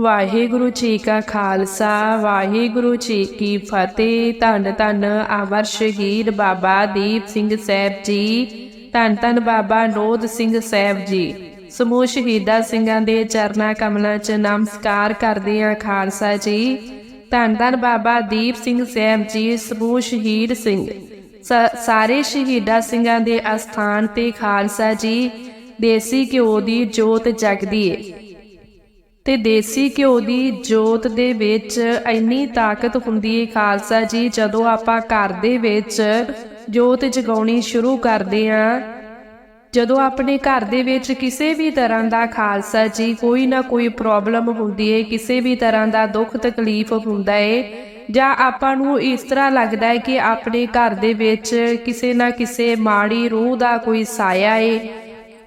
ਵਾਹਿਗੁਰੂ ਜੀ ਕਾ ਖਾਲਸਾ, ਵਾਹਿਗੁਰੂ ਜੀ ਕੀ ਫਤਿਹ। ਧੰਨ ਧੰਨ ਅਮਰ ਸ਼ਹੀਦ ਬਾਬਾ ਦੀਪ ਸਿੰਘ ਸਾਹਿਬ ਜੀ, ਧੰਨ ਧੰਨ ਬਾਬਾ ਨੋਦ ਸਿੰਘ ਸਾਹਿਬ ਜੀ। ਸਮੂਹ ਸ਼ਹੀਦਾਂ ਸਿੰਘਾਂ ਦੇ ਚਰਨਾਂ ਕਮਲਾਂ 'ਚ ਨਮਸਕਾਰ ਕਰਦੇ ਹਾਂ ਖਾਲਸਾ ਜੀ। ਧੰਨ ਧੰਨ ਬਾਬਾ ਦੀਪ ਸਿੰਘ ਸਾਹਿਬ ਜੀ, ਸਮੂਹ ਸ਼ਹੀਦ ਸਿੰਘ। ਸਾਰੇ ਸ਼ਹੀਦਾਂ ਸਿੰਘਾਂ ਦੇ ਅਸਥਾਨ ਤੇ ਖਾਲਸਾ ਜੀ, ਦੇਸੀ ਘਿਓ ਦੀ ਜੋਤ ਜਗਦੀ ਏ ਤੇ ਦੇਸੀ ਘਿਓ ਦੀ ਜੋਤ ਦੇ ਵਿੱਚ ਇੰਨੀ ਤਾਕਤ ਹੁੰਦੀ ਹੈ ਖਾਲਸਾ ਜੀ, ਜਦੋਂ ਆਪਾਂ ਘਰ ਦੇ ਵਿੱਚ ਜੋਤ ਜਗਾਉਣੀ ਸ਼ੁਰੂ ਕਰਦੇ ਆਂ। ਜਦੋਂ ਆਪਣੇ ਘਰ ਦੇ ਵਿੱਚ ਕਿਸੇ ਵੀ ਤਰ੍ਹਾਂ ਦਾ ਖਾਲਸਾ ਜੀ, ਕੋਈ ਨਾ ਕੋਈ ਪ੍ਰੋਬਲਮ ਹੁੰਦੀ ਹੈ ਕਿਸੇ ਵੀ ਤਰ੍ਹਾਂ ਦਾ ਦੁੱਖ ਤਕਲੀਫ ਹੁੰਦਾ ਹੈ ਜਾਂ ਆਪਾਂ ਨੂੰ ਇਸ ਤਰ੍ਹਾਂ ਲੱਗਦਾ ਹੈ ਕਿ ਆਪਣੇ ਘਰ ਦੇ ਵਿੱਚ ਕਿਸੇ ਨਾ ਕਿਸੇ ਮਾੜੀ ਰੂਹ ਦਾ ਕੋਈ ਸਾਇਆ ਏ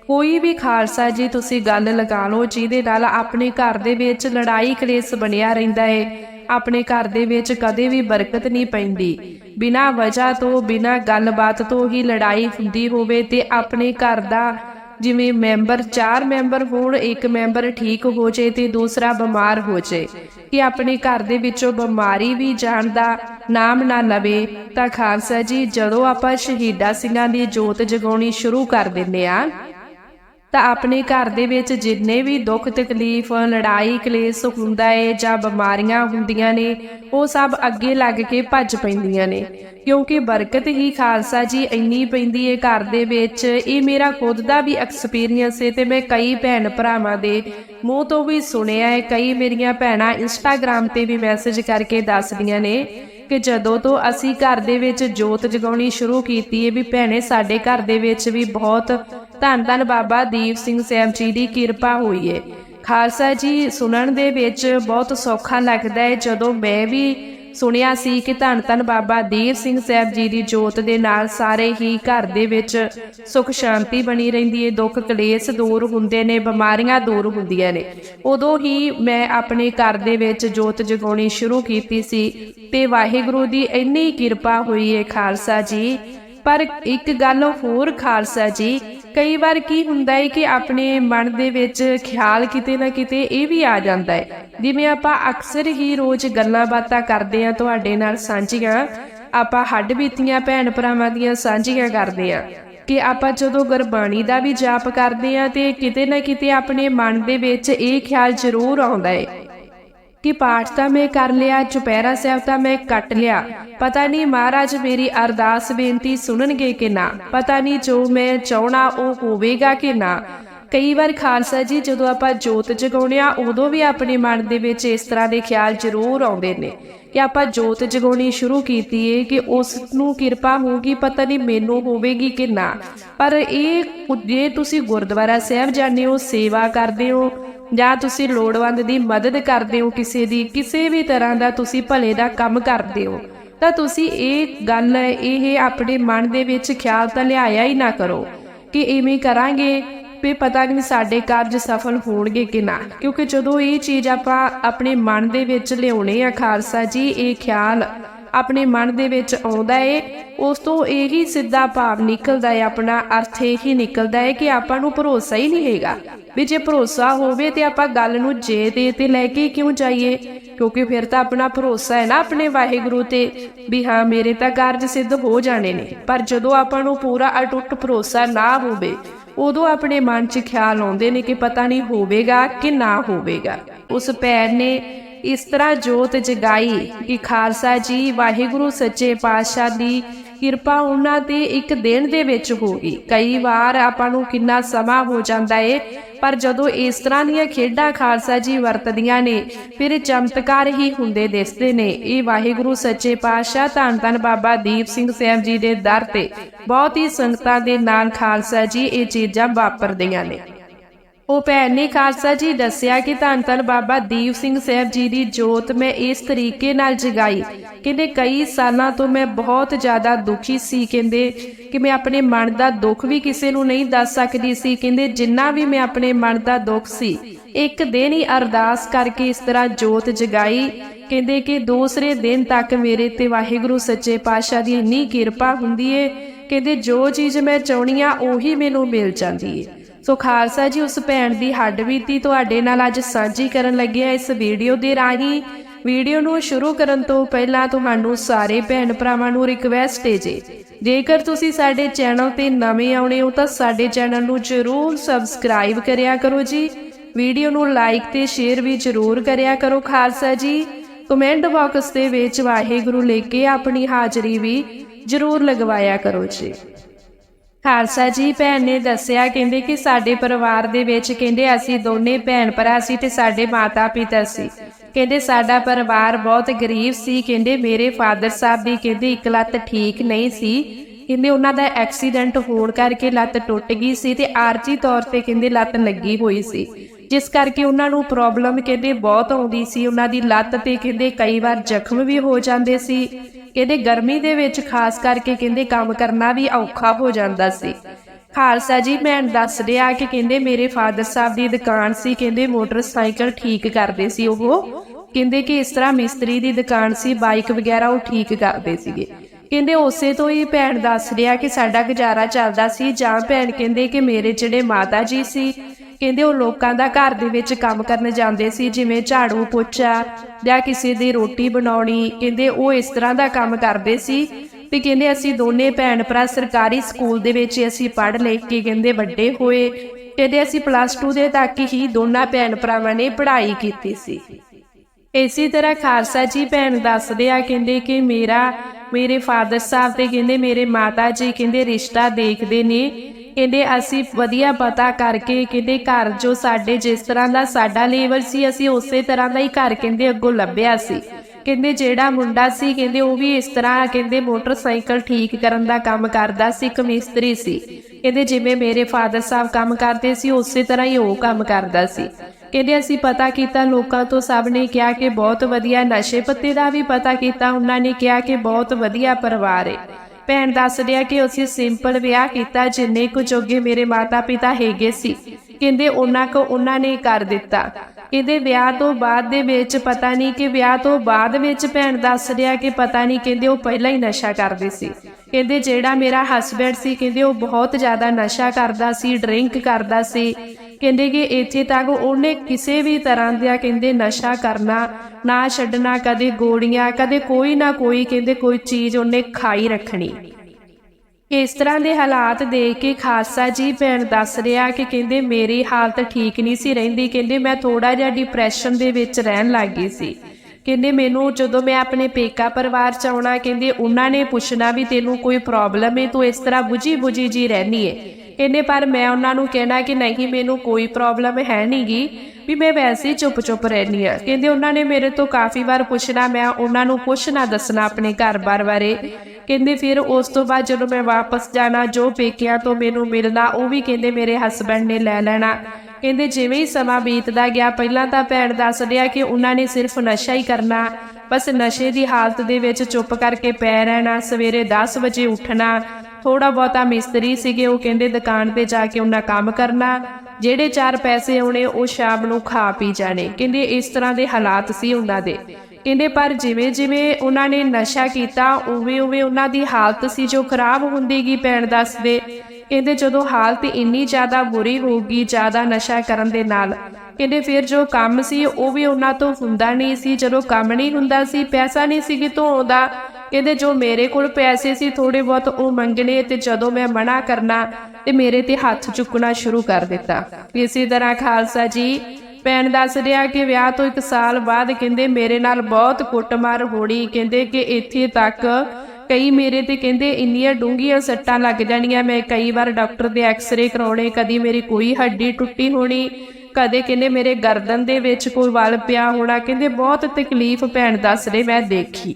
ਕੋਈ ਵੀ ਖਾਲਸਾ ਜੀ, ਤੁਸੀਂ ਗੱਲ ਲਗਾ ਲਓ, ਜਿਹਦੇ ਨਾਲ ਆਪਣੇ ਘਰ ਦੇ ਵਿੱਚ ਲੜਾਈ ਕਲੇਸ਼ ਬਣਿਆ ਰਹਿੰਦਾ ਹੈ ਆਪਣੇ ਘਰ ਦੇ ਵਿੱਚ ਕਦੇ ਵੀ ਬਰਕਤ ਨਹੀਂ ਪੈਂਦੀ। ਬਿਨਾਂ ਵਜ੍ਹਾ ਤੋਂ, ਬਿਨਾਂ ਗੱਲਬਾਤ ਤੋਂ ਹੀ ਲੜਾਈ ਹੁੰਦੀ ਹੋਵੇ ਤੇ ਆਪਣੇ ਘਰ ਦਾ ਜਿਵੇਂ ਮੈਂਬਰ, ਚਾਰ ਮੈਂਬਰ ਹੋਣ, ਇੱਕ ਮੈਂਬਰ ਠੀਕ ਹੋ ਜੇ ਤੇ ਦੂਸਰਾ ਬਿਮਾਰ ਹੋ ਜੇ। ਕਿ ਆਪਣੇ ਘਰ ਦੇ ਵਿੱਚੋਂ ਬਿਮਾਰੀ ਵੀ ਜਾਣ ਦਾ ਨਾਮ ਨਾ ਲਵੇ, ਤਾਂ ਖਾਲਸਾ ਜੀ, ਜਦੋਂ ਆਪਾਂ ਸ਼ਹੀਦਾ ਸਿੰਘਾਂ ਦੀ ਜੋਤ ਜਗਾਉਣੀ ਸ਼ੁਰੂ ਕਰ ਦਿੰਦੇ ਆ ਤਾਂ ਆਪਣੇ ਘਰ ਦੇ ਵਿੱਚ ਜਿੰਨੇ ਵੀ ਦੁੱਖ, ਤਕਲੀਫ, ਲੜਾਈ, ਕਲੇਸ਼ ਹੁੰਦਾ ਏ ਜਾਂ ਬਿਮਾਰੀਆਂ ਹੁੰਦੀਆਂ ਨੇ, ਉਹ ਸਭ ਅੱਗੇ ਲੱਗ ਕੇ ਭੱਜ ਪੈਂਦੀਆਂ ਨੇ। ਕਿਉਂਕਿ ਬਰਕਤ ਹੀ ਖਾਲਸਾ ਜੀ ਇੰਨੀ ਪੈਂਦੀ ਏ ਘਰ ਦੇ ਵਿੱਚ, ਇਹ ਮੇਰਾ ਖੁਦ ਦਾ ਵੀ ਐਕਸਪੀਰੀਅੰਸ ਏ ਤੇ ਮੈਂ ਕਈ ਭੈਣ ਭਰਾਵਾਂ ਦੇ ਮੂੰਹ ਤੋਂ ਵੀ ਸੁਣਿਆ ਏ, ਕਈ ਮੇਰੀਆਂ ਭੈਣਾਂ ਇੰਸਟਾਗ੍ਰam ਤੇ ਵੀ ਮੈਸੇਜ ਕਰਕੇ ਦੱਸਦੀਆਂ ਨੇ ਕਿ ਜਦੋਂ ਤੋਂ ਅਸੀਂ ਘਰ ਦੇ ਵਿੱਚ ਜੋਤ ਜਗਾਉਣੀ ਸ਼ੁਰੂ ਕੀਤੀ ਹੈ ਵੀ ਭੈਣੇ ਸਾਡੇ ਘਰ ਦੇ ਵਿੱਚ ਵੀ ਬਹੁਤ ਧੰਨ ਧੰਨ ਬਾਬਾ ਦੀਪ ਸਿੰਘ ਸਾਹਿਬ ਜੀ ਦੀ ਕਿਰਪਾ ਹੋਈ ਹੈ ਖਾਲਸਾ ਜੀ ਸੁਣਨ ਦੇ ਵਿੱਚ ਬਹੁਤ ਸੌਖਾ ਲੱਗਦਾ ਹੈ ਜਦੋਂ ਮੈਂ ਵੀ ਸੁਣਿਆ ਸੀ ਕਿ ਧੰਨ ਧੰਨ ਬਾਬਾ ਦੀਪ ਸਿੰਘ ਸਾਹਿਬ ਜੀ ਦੀ ਜੋਤ ਦੇ ਨਾਲ ਸਾਰੇ ਹੀ ਘਰ ਦੇ ਵਿੱਚ ਸੁਖ ਸ਼ਾਂਤੀ ਬਣੀ ਰਹਿੰਦੀ ਏ, ਦੁੱਖ ਕਲੇਸ਼ ਦੂਰ ਹੁੰਦੇ ਨੇ, ਬਿਮਾਰੀਆਂ ਦੂਰ ਹੁੰਦੀਆਂ ਨੇ। ਉਦੋਂ ਹੀ ਮੈਂ ਆਪਣੇ ਘਰ ਦੇ ਵਿੱਚ ਜੋਤ ਜਗਾਉਣੀ ਸ਼ੁਰੂ ਕੀਤੀ ਸੀ ਤੇ ਵਾਹਿਗੁਰੂ ਦੀ ਇੰਨੀ ਕਿਰਪਾ ਹੋਈ ਹੈ ਖਾਲਸਾ ਜੀ। ਪਰ ਇੱਕ ਗੱਲ ਹੋਰ ਖਾਲਸਾ ਜੀ ਕਈ ਵਾਰ ਕੀ ਹੁੰਦਾ ਹੈ ਕਿ ਆਪਣੇ ਮਨ ਦੇ ਵਿੱਚ ਖਿਆਲ ਕਿਤੇ ਨਾ ਕਿਤੇ ਇਹ ਵੀ ਆ ਜਾਂਦਾ ਹੈ ਜਿਵੇਂ ਆਪਾਂ ਅਕਸਰ ਹੀ ਰੋਜ਼ ਗੱਲਾਂ ਬਾਤਾਂ ਕਰਦੇ ਆ ਤੁਹਾਡੇ ਨਾਲ ਸਾਂਝੀਆਂ, ਆਪਾਂ ਹੱਡ ਬੀਤੀਆਂ, ਭੈਣ ਭਰਾਵਾਂ ਦੀਆਂ ਸਾਂਝੀਆਂ ਕਰਦੇ ਆ ਕਿ ਆਪਾਂ ਜਦੋਂ ਗੁਰਬਾਣੀ ਦਾ ਵੀ ਜਾਪ ਕਰਦੇ ਆ ਤੇ ਕਿਤੇ ਨਾ ਕਿਤੇ ਆਪਣੇ ਮਨ ਦੇ ਵਿੱਚ ਇਹ ਖਿਆਲ ਜ਼ਰੂਰ ਆਉਂਦਾ ਹੈ ਕਿ ਪਾਠ ਤਾਂ ਮੈਂ ਕਰ ਲਿਆ, ਚੁਪਹਿਰਾ ਸਾਹਿਬ ਤਾਂ ਮੈਂ ਕੱਟ ਲਿਆ। ਪਤਾ ਨਹੀਂ ਮਹਾਰਾਜ ਮੇਰੀ ਅਰਦਾਸ ਬੇਨਤੀ ਸੁਣਨਗੇ ਕਿ ਨਾ। ਪਤਾ ਨਹੀਂ ਜੋ ਮੈਂ ਚਾਹਣਾ ਉਹ ਹੋਵੇਗਾ ਕਿ ਨਾ। ਕਈ ਵਾਰ ਖਾਲਸਾ ਜੀ ਜਦੋਂ ਆਪਾਂ ਜੋਤ ਜਗਾਉਣੇ ਆ ਉਦੋਂ ਵੀ ਆਪਣੇ ਮਨ ਦੇ ਵਿੱਚ ਇਸ ਤਰ੍ਹਾਂ ਦੇ ਖਿਆਲ ਜ਼ਰੂਰ ਆਉਂਦੇ ਨੇ ਕਿ ਆਪਾਂ ਜੋਤ ਜਗਾਉਣੀ ਸ਼ੁਰੂ ਕੀਤੀ ਏ ਕਿ ਉਸ ਨੂੰ ਕਿਰਪਾ ਹੋਊਗੀ, ਪਤਾ ਨਹੀਂ ਮੈਨੂੰ ਹੋਵੇਗੀ ਕਿ ਨਾ। ਪਰ ਇਹ ਜੇ ਤੁਸੀਂ ਗੁਰਦੁਆਰਾ ਸਾਹਿਬ ਜਾਂਦੇ ਹੋ, ਸੇਵਾ ਕਰਦੇ ਹੋ ਜਾਂ ਤੁਸੀਂ ਲੋੜਵੰਦ ਦੀ ਮਦਦ ਕਰਦੇ ਹੋ ਕਿਸੇ ਦੀ, ਕਿਸੇ ਵੀ ਤਰ੍ਹਾਂ ਦਾ ਤੁਸੀਂ ਭਲੇ ਦਾ ਕੰਮ ਕਰਦੇ ਹੋ, ਤਾਂ ਤੁਸੀਂ ਇਹ ਗੱਲ, ਇਹ ਆਪਣੇ ਮਨ ਦੇ ਵਿੱਚ ਖਿਆਲ ਤਾਂ ਲਿਆਇਆ ਹੀ ਨਾ ਕਰੋ ਕਿ ਇਵੇਂ ਕਰਾਂਗੇ ਵੀ ਪਤਾ ਨਹੀਂ ਸਾਡੇ ਕਾਰਜ ਸਫਲ ਹੋਣਗੇ ਕਿ ਨਾ। ਕਿਉਂਕਿ ਜਦੋਂ ਇਹ ਚੀਜ਼ ਆਪਾਂ ਆਪਣੇ ਮਨ ਦੇ ਵਿੱਚ ਲਿਆਉਣੇ ਆ, ਖਾਲਸਾ ਜੀ, ਇਹ ਖਿਆਲ ਆਪਣੇ ਮਨ ਦੇ ਵਿੱਚ ਆਉਂਦਾ ਏ, ਉਸ ਤੋਂ ਇਹੀ ਸਿੱਧਾ ਭਾਵ ਨਿਕਲਦਾ ਏ, ਆਪਣਾ ਅਰਥ ਇਹੀ ਨਿਕਲਦਾ ਏ ਕਿ ਆਪਾਂ ਨੂੰ ਭਰੋਸਾ ਹੀ ਨਹੀਂ ਹੈਗਾ। ਵੀ ਜੇ ਭਰੋਸਾ ਹੋਵੇ ਤੇ ਆਪਾਂ ਗੱਲ ਨੂੰ ਜੇ ਦੇ ਤੇ ਲੈ ਕੇ ਕਿਉਂ ਜਾਈਏ? ਕਿਉਂਕਿ ਫਿਰ ਤਾਂ ਆਪਣਾ ਭਰੋਸਾ ਹੈ ਨਾ ਆਪਣੇ ਵਾਹਿਗੁਰੂ ਤੇ, ਵੀ ਹਾਂ, ਮੇਰੇ ਤਾਂ ਕਾਰਜ ਸਿੱਧ ਹੋ ਜਾਣੇ ਨੇ। ਪਰ ਜਦੋਂ ਆਪਾਂ ਨੂੰ ਪੂਰਾ ਅਟੁੱਟ ਭਰੋਸਾ ਨਾ ਹੋਵੇ, ਉਦੋਂ ਆਪਣੇ ਮਨ 'ਚ ਖਿਆਲ ਆਉਂਦੇ ਨੇ ਕਿ ਪਤਾ ਨਹੀਂ ਹੋਵੇਗਾ ਕਿ ਨਾ ਹੋਵੇਗਾ। ਉਸ ਪੈਰ ਨੇ ਇਸ ਤਰ੍ਹਾਂ ਜੋਤ ਜਗਾਈ ਕਿ ਖਾਲਸਾ ਜੀ ਵਾਹਿਗੁਰੂ ਸੱਚੇ ਪਾਤਸ਼ਾਹ ਦੀ ਕਿਰਪਾ ਉਹਨਾਂ ਤੇ ਇੱਕ ਦਿਨ ਦੇ ਵਿੱਚ ਹੋ ਗਈ ਕਈ ਵਾਰ ਆਪਾਂ ਨੂੰ ਕਿੰਨਾ ਸਮਾਂ ਹੋ ਜਾਂਦਾ ਏ, ਪਰ ਜਦੋਂ ਇਸ ਤਰ੍ਹਾਂ ਦੀਆਂ ਖੇਡਾਂ ਖਾਲਸਾ ਜੀ ਵਰਤਦੀਆਂ ਨੇ, ਫਿਰ ਚਮਤਕਾਰ ਹੀ ਹੁੰਦੇ ਦਿਸਦੇ ਨੇ। ਇਹ ਵਾਹਿਗੁਰੂ ਸੱਚੇ ਪਾਤਸ਼ਾਹ ਧੰਨ ਧੰਨ ਬਾਬਾ ਦੀਪ ਸਿੰਘ ਸਾਹਿਬ ਜੀ ਦੇ ਦਰ ਤੇ ਬਹੁਤ ਹੀ ਸੰਗਤਾਂ ਦੇ ਨਾਲ ਖਾਲਸਾ ਜੀ ਇਹ ਚੀਜ਼ਾਂ ਵਾਪਰਦੀਆਂ ਨੇ। ਉਹ ਭੈਣ ਨੇ ਖਾਲਸਾ ਜੀ ਦੱਸਿਆ ਕਿ ਧੰਨ ਧੰਨ ਬਾਬਾ ਦੀਪ ਸਿੰਘ ਸਾਹਿਬ ਜੀ ਦੀ ਜੋਤ ਮੈਂ ਇਸ ਤਰੀਕੇ ਨਾਲ ਜਗਾਈ। ਕਹਿੰਦੇ ਕਈ ਸਾਲਾਂ ਤੋਂ ਮੈਂ ਬਹੁਤ ਜ਼ਿਆਦਾ ਦੁਖੀ ਸੀ। ਕਹਿੰਦੇ ਕਿ ਮੈਂ ਆਪਣੇ ਮਨ ਦਾ ਦੁੱਖ ਵੀ ਕਿਸੇ ਨੂੰ ਨਹੀਂ ਦੱਸ ਸਕਦੀ ਸੀ। ਕਹਿੰਦੇ ਜਿੰਨਾ ਵੀ ਮੈਂ ਆਪਣੇ ਮਨ ਦਾ ਦੁੱਖ ਸੀ, ਇੱਕ ਦਿਨ ਹੀ ਅਰਦਾਸ ਕਰਕੇ ਇਸ ਤਰ੍ਹਾਂ ਜੋਤ ਜਗਾਈ। ਕਹਿੰਦੇ ਕਿ ਦੂਸਰੇ ਦਿਨ ਤੱਕ ਮੇਰੇ ਤੇ ਵਾਹਿਗੁਰੂ ਸੱਚੇ ਪਾਤਸ਼ਾਹ ਦੀ ਇੰਨੀ ਕਿਰਪਾ ਹੁੰਦੀ ਏ। ਕਹਿੰਦੇ ਜੋ ਚੀਜ਼ ਮੈਂ ਚਾਹਣੀ ਆ, ਉਹੀ ਮੈਨੂੰ ਮਿਲ ਜਾਂਦੀ ਏ। ਸੋ ਖਾਲਸਾ ਜੀ, ਉਸ ਭੈਣ ਦੀ ਹੱਡਬੀਤੀ ਤੁਹਾਡੇ ਨਾਲ ਅੱਜ ਸਾਂਝੀ ਕਰਨ ਲੱਗੇ ਆ ਇਸ ਵੀਡੀਓ ਦੇ ਰਾਹੀਂ। ਵੀਡੀਓ ਨੂੰ ਸ਼ੁਰੂ ਕਰਨ ਤੋਂ ਪਹਿਲਾਂ ਤੁਹਾਨੂੰ ਸਾਰੇ ਭੈਣ ਭਰਾਵਾਂ ਨੂੰ ਰਿਕਵੈਸਟ ਹੈ ਜੀ। ਜੇਕਰ ਤੁਸੀਂ ਸਾਡੇ ਚੈਨਲ ਤੇ ਨਵੇਂ ਆਉਣੇ ਹੋ ਤਾਂ ਸਾਡੇ ਚੈਨਲ ਨੂੰ ਜ਼ਰੂਰ ਸਬਸਕ੍ਰਾਈਬ ਕਰਿਆ ਕਰੋ ਜੀ। ਵੀਡੀਓ ਨੂੰ ਲਾਈਕ ਤੇ ਸ਼ੇਅਰ ਵੀ ਜ਼ਰੂਰ ਕਰਿਆ ਕਰੋ ਖਾਲਸਾ ਜੀ। ਕਮੈਂਟ ਬਾਕਸ ਦੇ ਵਿੱਚ ਵਾਹਿਗੁਰੂ ਲਿਖ ਕੇ ਆਪਣੀ ਹਾਜ਼ਰੀ ਵੀ ਜ਼ਰੂਰ ਲਗਵਾਇਆ ਕਰੋ ਜੀ। ਖਾਲਸਾ ਜੀ ਭੈਣ ਨੇ ਦੱਸਿਆ, ਕਹਿੰਦੇ ਕਿ ਸਾਡੇ ਪਰਿਵਾਰ ਦੇ ਵਿੱਚ, ਕਹਿੰਦੇ ਅਸੀਂ ਦੋਨੇ ਭੈਣ ਭਰਾ ਸੀ ਤੇ ਸਾਡੇ ਮਾਤਾ ਪਿਤਾ ਸੀ। ਕਹਿੰਦੇ ਸਾਡਾ ਪਰਿਵਾਰ ਬਹੁਤ ਗਰੀਬ ਸੀ, ਕਹਿੰਦੇ ਮੇਰੇ ਫਾਦਰ ਸਾਹਿਬ ਦੀ, ਕਹਿੰਦੇ ਇੱਕ ਲੱਤ ਠੀਕ ਨਹੀਂ ਸੀ। ਕਹਿੰਦੇ ਉਹਨਾਂ ਦਾ ਐਕਸੀਡੈਂਟ ਹੋਣ ਕਰਕੇ ਲੱਤ ਟੁੱਟ ਗਈ ਸੀ ਤੇ ਆਰਜੀ ਤੌਰ ਤੇ ਕਹਿੰਦੇ ਲੱਤ ਲੱਗੀ ਹੋਈ ਸੀ। ਜਿਸ ਕਰਕੇ ਉਹਨਾਂ ਨੂੰ ਪ੍ਰੋਬਲਮ ਕਹਿੰਦੇ ਬਹੁਤ ਆਉਂਦੀ ਸੀ। ਉਹਨਾਂ ਦੀ ਲੱਤ ਤੇ ਕਹਿੰਦੇ ਕਈ ਵਾਰ ਜ਼ਖਮ ਵੀ ਹੋ ਜਾਂਦੇ ਸੀ। ਕਹਿੰਦੇ ਗਰਮੀ ਦੇ ਵਿੱਚ ਖਾਸ ਕਰਕੇ ਕਹਿੰਦੇ ਕੰਮ ਕਰਨਾ ਵੀ ਔਖਾ ਹੋ ਜਾਂਦਾ ਸੀ। ਖਾਲਸਾ ਜੀ, ਮੈਂ ਦੱਸ ਰਿਹਾ ਕਿ ਕਹਿੰਦੇ ਮੇਰੇ ਫਾਦਰ ਸਾਹਿਬ ਦੀ ਦੁਕਾਨ ਸੀ, ਕਹਿੰਦੇ ਮੋਟਰਸਾਈਕਲ ਠੀਕ ਕਰਦੇ ਸੀ ਉਹ। ਕਹਿੰਦੇ ਕਿ ਇਸ ਤਰ੍ਹਾਂ ਮਿਸਤਰੀ ਦੀ ਦੁਕਾਨ ਸੀ, ਬਾਈਕ ਵਗੈਰਾ ਉਹ ਠੀਕ ਕਰਦੇ ਸੀਗੇ। ਕਹਿੰਦੇ ਉਸੇ ਤੋਂ ਹੀ ਭੈਣ ਦੱਸ ਰਿਹਾ ਕਿ ਸਾਡਾ ਗੁਜ਼ਾਰਾ ਚੱਲਦਾ ਸੀ, ਜਾਂ ਭੈਣ ਕਹਿੰਦੇ ਕਿ ਮੇਰੇ ਜਿਹੜੇ ਮਾਤਾ ਜੀ ਸੀ ਕਹਿੰਦੇ ਉਹ ਲੋਕਾਂ ਦਾ ਘਰ ਦੇ ਵਿੱਚ ਕੰਮ ਕਰਨ ਜਾਂਦੇ ਸੀ, ਜਿਵੇਂ ਝਾੜੂ ਪੋਚਾ ਜਾਂ ਕਿਸੇ ਦੀ ਰੋਟੀ ਬਣਾਉਣੀ। ਕਹਿੰਦੇ ਉਹ ਇਸ ਤਰ੍ਹਾਂ ਦਾ ਕੰਮ ਕਰਦੇ ਸੀ ਤੇ ਕਹਿੰਦੇ ਅਸੀਂ ਦੋਨੇ ਭੈਣ ਭਰਾ ਸਰਕਾਰੀ ਸਕੂਲ ਦੇ ਵਿੱਚ ਅਸੀਂ ਪੜ੍ਹ ਲਿਖ ਕੇ ਕਹਿੰਦੇ ਵੱਡੇ ਹੋਏ। ਕਹਿੰਦੇ ਅਸੀਂ ਪਲੱਸ 2 ਦੇ ਤੱਕ ਹੀ ਦੋਨਾਂ ਭੈਣ ਭਰਾਵਾਂ ਨੇ ਪੜ੍ਹਾਈ ਕੀਤੀ ਸੀ। ਇਸੇ ਤਰ੍ਹਾਂ ਖਾਲਸਾ ਜੀ ਭੈਣ ਦੱਸਦੇ ਆ, ਕਹਿੰਦੇ ਕਿ ਮੇਰਾ, ਮੇਰੇ ਫਾਦਰ ਸਾਹਿਬ ਤੇ ਕਹਿੰਦੇ ਮੇਰੇ ਮਾਤਾ ਜੀ ਕਹਿੰਦੇ ਰਿਸ਼ਤਾ ਦੇਖਦੇ ਨੇ। ਕਹਿੰਦੇ, ਅਸੀਂ ਵਧੀਆ ਪਤਾ ਕਰਕੇ ਕਹਿੰਦੇ, ਘਰ ਜੋ ਸਾਡੇ ਜਿਸ ਤਰ੍ਹਾਂ ਦਾ ਸਾਡਾ ਲੇਬਰ ਸੀ, ਅਸੀਂ ਉਸੇ ਤਰ੍ਹਾਂ ਦਾ ਹੀ ਘਰ ਕਹਿੰਦੇ, ਅੱਗੋਂ ਲੱਭਿਆ ਸੀ। ਕਹਿੰਦੇ, ਜਿਹੜਾ ਮੁੰਡਾ ਸੀ, ਕਹਿੰਦੇ, ਉਹ ਵੀ ਇਸ ਤਰ੍ਹਾਂ ਕਹਿੰਦੇ, ਮੋਟਰਸਾਈਕਲ ਠੀਕ ਕਰਨ ਦਾ ਕੰਮ ਕਰਦਾ ਸੀ, ਇੱਕ ਮਿਸਤਰੀ ਸੀ। ਕਹਿੰਦੇ, ਜਿਵੇਂ ਮੇਰੇ ਫਾਦਰ ਸਾਹਿਬ ਕੰਮ ਕਰਦੇ ਸੀ, ਉਸੇ ਤਰ੍ਹਾਂ ਹੀ ਉਹ ਕੰਮ ਕਰਦਾ ਸੀ। ਕਹਿੰਦੇ, ਅਸੀਂ ਪਤਾ ਕੀਤਾ, ਲੋਕਾਂ ਤੋਂ ਸਭ ਨੇ ਕਿਹਾ ਕਿ ਬਹੁਤ ਵਧੀਆ ਨਸ਼ੇ ਪੱਤੇ ਦਾ ਵੀ ਪਤਾ ਕੀਤਾ, ਉਹਨਾਂ ਨੇ ਕਿਹਾ ਕਿ ਬਹੁਤ ਵਧੀਆ ਪਰਿਵਾਰ ਹੈ ਭੈਣ ਦੱਸ ਰਿਹਾ ਕਿ ਅਸੀਂ ਸਿੰਪਲ ਵਿਆਹ ਕੀਤਾ, ਜਿੰਨੇ ਕੁ ਜੋਗੇ ਮੇਰੇ ਮਾਤਾ ਪਿਤਾ ਹੈਗੇ ਸੀ। ਕਹਿੰਦੇ ਉਹਨਾਂ ਕੋ ਉਹਨਾਂ ਨੇ ਕਰ ਦਿੱਤਾ। ਇਹਦੇ ਵਿਆਹ ਤੋਂ ਬਾਅਦ ਦੇ ਵਿੱਚ ਪਤਾ ਨਹੀਂ ਕਿ ਵਿਆਹ ਤੋਂ ਬਾਅਦ ਵਿੱਚ ਭੈਣ ਦੱਸ ਰਿਹਾ ਕਿ ਪਤਾ ਨਹੀਂ, ਕਹਿੰਦੇ ਉਹ ਪਹਿਲਾਂ ਹੀ ਨਸ਼ਾ ਕਰਦੇ ਸੀ। ਕਹਿੰਦੇ ਜਿਹੜਾ ਮੇਰਾ ਹਸਬੈਂਡ ਸੀ, ਕਹਿੰਦੇ ਉਹ ਬਹੁਤ ਜ਼ਿਆਦਾ ਨਸ਼ਾ ਕਰਦਾ ਸੀ ਡਰਿੰਕ ਕਰਦਾ ਸੀ। ਕਹਿੰਦੇ ਕਿ ਇੱਥੇ ਤੱਕ ਉਹਨੇ ਕਿਸੇ ਵੀ ਤਰ੍ਹਾਂ ਦਾ ਕਹਿੰਦੇ ਨਸ਼ਾ ਕਰਨਾ, ਨਾ ਛੱਡਣਾ, ਕਦੇ ਗੋਲੀਆਂ, ਕਦੇ ਕੋਈ ਨਾ ਕੋਈ ਕਹਿੰਦੇ ਕੋਈ ਚੀਜ਼ ਉਹਨੇ ਖਾਈ ਰੱਖਣੀ। ਇਸ ਤਰ੍ਹਾਂ ਦੇ ਹਾਲਾਤ ਦੇਖ ਕੇ ਖਾਲਸਾ ਜੀ ਭੈਣ ਦੱਸ ਰਿਹਾ ਕਿ ਕਹਿੰਦੇ ਮੇਰੀ ਹਾਲਤ ਠੀਕ ਨਹੀਂ ਸੀ ਰਹਿੰਦੀ, ਕਹਿੰਦੇ ਮੈਂ ਥੋੜਾ ਜਿਹਾ ਡਿਪਰੈਸ਼ਨ ਦੇ ਵਿੱਚ ਰਹਿਣ ਲੱਗ ਗਈ ਸੀ। ਕਹਿੰਦੇ ਮੈਨੂੰ ਜਦੋਂ ਮੈਂ ਆਪਣੇ ਪੇਕਾ ਪਰਿਵਾਰ ਚ ਆਉਣਾ, ਕਹਿੰਦੇ ਉਹਨਾਂ ਨੇ ਪੁੱਛਣਾ ਵੀ ਤੈਨੂੰ ਕੋਈ ਪ੍ਰੋਬਲਮ ਹੈ ਤੂੰ ਇਸ ਤਰ੍ਹਾਂ ਬੁਝੀ ਬੁਝੀ ਜੀ ਰਹਿਣੀ ਹੈ ਕਹਿੰਦੇ ਪਰ ਮੈਂ ਉਹਨਾਂ ਨੂੰ ਕਹਿਣਾ ਕਿ ਨਹੀਂ, ਮੈਨੂੰ ਕੋਈ ਪ੍ਰੋਬਲਮ ਹੈ ਨਹੀਂਗੀ ਵੀ ਮੈਂ ਵੈਸੇ ਹੀ ਚੁੱਪ-ਚੁੱਪ ਰਹਿਣੀ ਆ ਕਹਿੰਦੇ ਉਹਨਾਂ ਨੇ ਮੇਰੇ ਤੋਂ ਕਾਫੀ ਵਾਰ ਪੁੱਛਣਾ, ਮੈਂ ਉਹਨਾਂ ਨੂੰ ਕੁਛ ਨਾ ਦੱਸਣਾ ਆਪਣੇ ਘਰ-ਬਾਰ ਬਾਰੇ। ਕਹਿੰਦੇ ਫਿਰ ਉਸ ਤੋਂ ਬਾਅਦ ਜਦੋਂ ਮੈਂ ਵਾਪਸ ਜਾਣਾ, ਜੋ ਪੇਕਿਆਂ ਤੋਂ ਮੈਨੂੰ ਮਿਲਣਾ, ਉਹ ਵੀ ਕਹਿੰਦੇ ਮੇਰੇ ਹਸਬੰਡ ਨੇ ਲੈ ਲੈਣਾ। ਕਹਿੰਦੇ ਜਿਵੇਂ ਹੀ ਸਮਾਂ ਬੀਤਦਾ ਗਿਆ, ਪਹਿਲਾਂ ਤਾਂ ਭੈਣ ਦੱਸ ਰਿਹਾ ਕਿ ਉਹਨਾਂ ਨੇ ਸਿਰਫ ਨਸ਼ਾ ਹੀ ਕਰਨਾ। ਬਸ ਨਸ਼ੇ ਦੀ ਹਾਲਤ ਦੇ ਵਿੱਚ ਚੁੱਪ ਕਰਕੇ ਪੈ ਰਹਿਣਾ, ਸਵੇਰੇ 10 ਵਜੇ ਉੱਠਣਾ। ਥੋੜਾ ਬਹੁਤਾ ਮਿਸਤਰੀ ਸੀਗੇ, ਉਹ ਕਹਿੰਦੇ ਦੁਕਾਨ ਤੇ ਜਾ ਕੇ ਉਹਨਾਂ ਕੰਮ ਕਰਨਾ। ਜਿਹੜੇ ਚਾਰ ਪੈਸੇ ਆਉਣੇ, ਉਹ ਸ਼ਾਮ ਨੂੰ ਖਾ ਪੀ ਜਾਣੇ। ਕਹਿੰਦੇ ਇਸ ਤਰ੍ਹਾਂ ਦੇ ਹਾਲਾਤ ਸੀ ਉਹਨਾਂ ਦੇ। ਕਹਿੰਦੇ ਪਰ ਜਿਵੇਂ ਜਿਵੇਂ ਉਹਨਾਂ ਨੇ ਨਸ਼ਾ ਕੀਤਾ, ਉਵੇਂ ਉਵੇਂ ਉਹਨਾਂ ਦੀ ਹਾਲਤ ਸੀ ਜੋ ਖਰਾਬ ਹੁੰਦੀ ਗਈ ਪੈਣ ਦੱਸਦੇ ਕਹਿੰਦੇ ਜਦੋਂ ਹਾਲਤ ਇੰਨੀ ਜ਼ਿਆਦਾ ਬੁਰੀ ਹੋ ਗਈ ਜ਼ਿਆਦਾ ਨਸ਼ਾ ਕਰਨ ਦੇ ਨਾਲ। ਕਹਿੰਦੇ ਫਿਰ ਜੋ ਕੰਮ ਸੀ, ਉਹ ਵੀ ਉਹਨਾਂ ਤੋਂ ਹੁੰਦਾ ਨਹੀਂ ਸੀ। ਜਦੋਂ ਕੰਮ ਨਹੀਂ ਹੁੰਦਾ ਸੀ, ਪੈਸਾ ਨਹੀਂ ਸੀ ਕਿਤੋਂ ਆਉਂਦਾ ਕਹਿੰਦੇ ਜੋ ਮੇਰੇ ਕੋਲ ਪੈਸੇ ਸੀ ਥੋੜੇ ਬਹੁਤ ਉਹ ਮੰਗਣੇ ਤੇ ਜਦੋਂ ਮੈਂ ਮਨਾ ਕਰਨਾ ਤੇ ਮੇਰੇ ਤੇ ਹੱਥ ਚੁੱਕਣਾ ਸ਼ੁਰੂ ਕਰ ਦਿੱਤਾ। ਇਸੇ ਤਰ੍ਹਾਂ ਖਾਲਸਾ ਜੀ, ਭੈਣ ਦੱਸ ਰਿਹਾ ਕਿ ਵਿਆਹ ਤੋਂ ਇੱਕ ਸਾਲ ਬਾਅਦ ਕਹਿੰਦੇ ਮੇਰੇ ਨਾਲ ਬਹੁਤ ਕੁੱਟਮਾਰ ਹੋਣੀ, ਕਹਿੰਦੇ ਕਿ ਇੱਥੇ ਤੱਕ ਕਈ ਮੇਰੇ ਤੇ ਕਹਿੰਦੇ ਇੰਨੀਆਂ ਡੂੰਘੀਆਂ ਸੱਟਾਂ ਲੱਗ ਜਾਣੀਆਂ, ਮੈਂ ਕਈ ਵਾਰ ਡਾਕਟਰ ਦੇ ਐਕਸ-ਰੇ ਕਰਾਉਣੇ, ਕਦੀ ਮੇਰੀ ਕੋਈ ਹੱਡੀ ਟੁੱਟੀ ਹੋਣੀ, ਕਦੇ ਕਹਿੰਦੇ ਮੇਰੇ ਗਰਦਨ ਦੇ ਵਿੱਚ ਕੋਈ ਵਲ ਪਿਆ ਹੋਣਾ, ਕਹਿੰਦੇ ਬਹੁਤ ਤਕਲੀਫ ਭੈਣ ਦੱਸ ਰਹੇ, ਮੈਂ ਦੇਖੀ।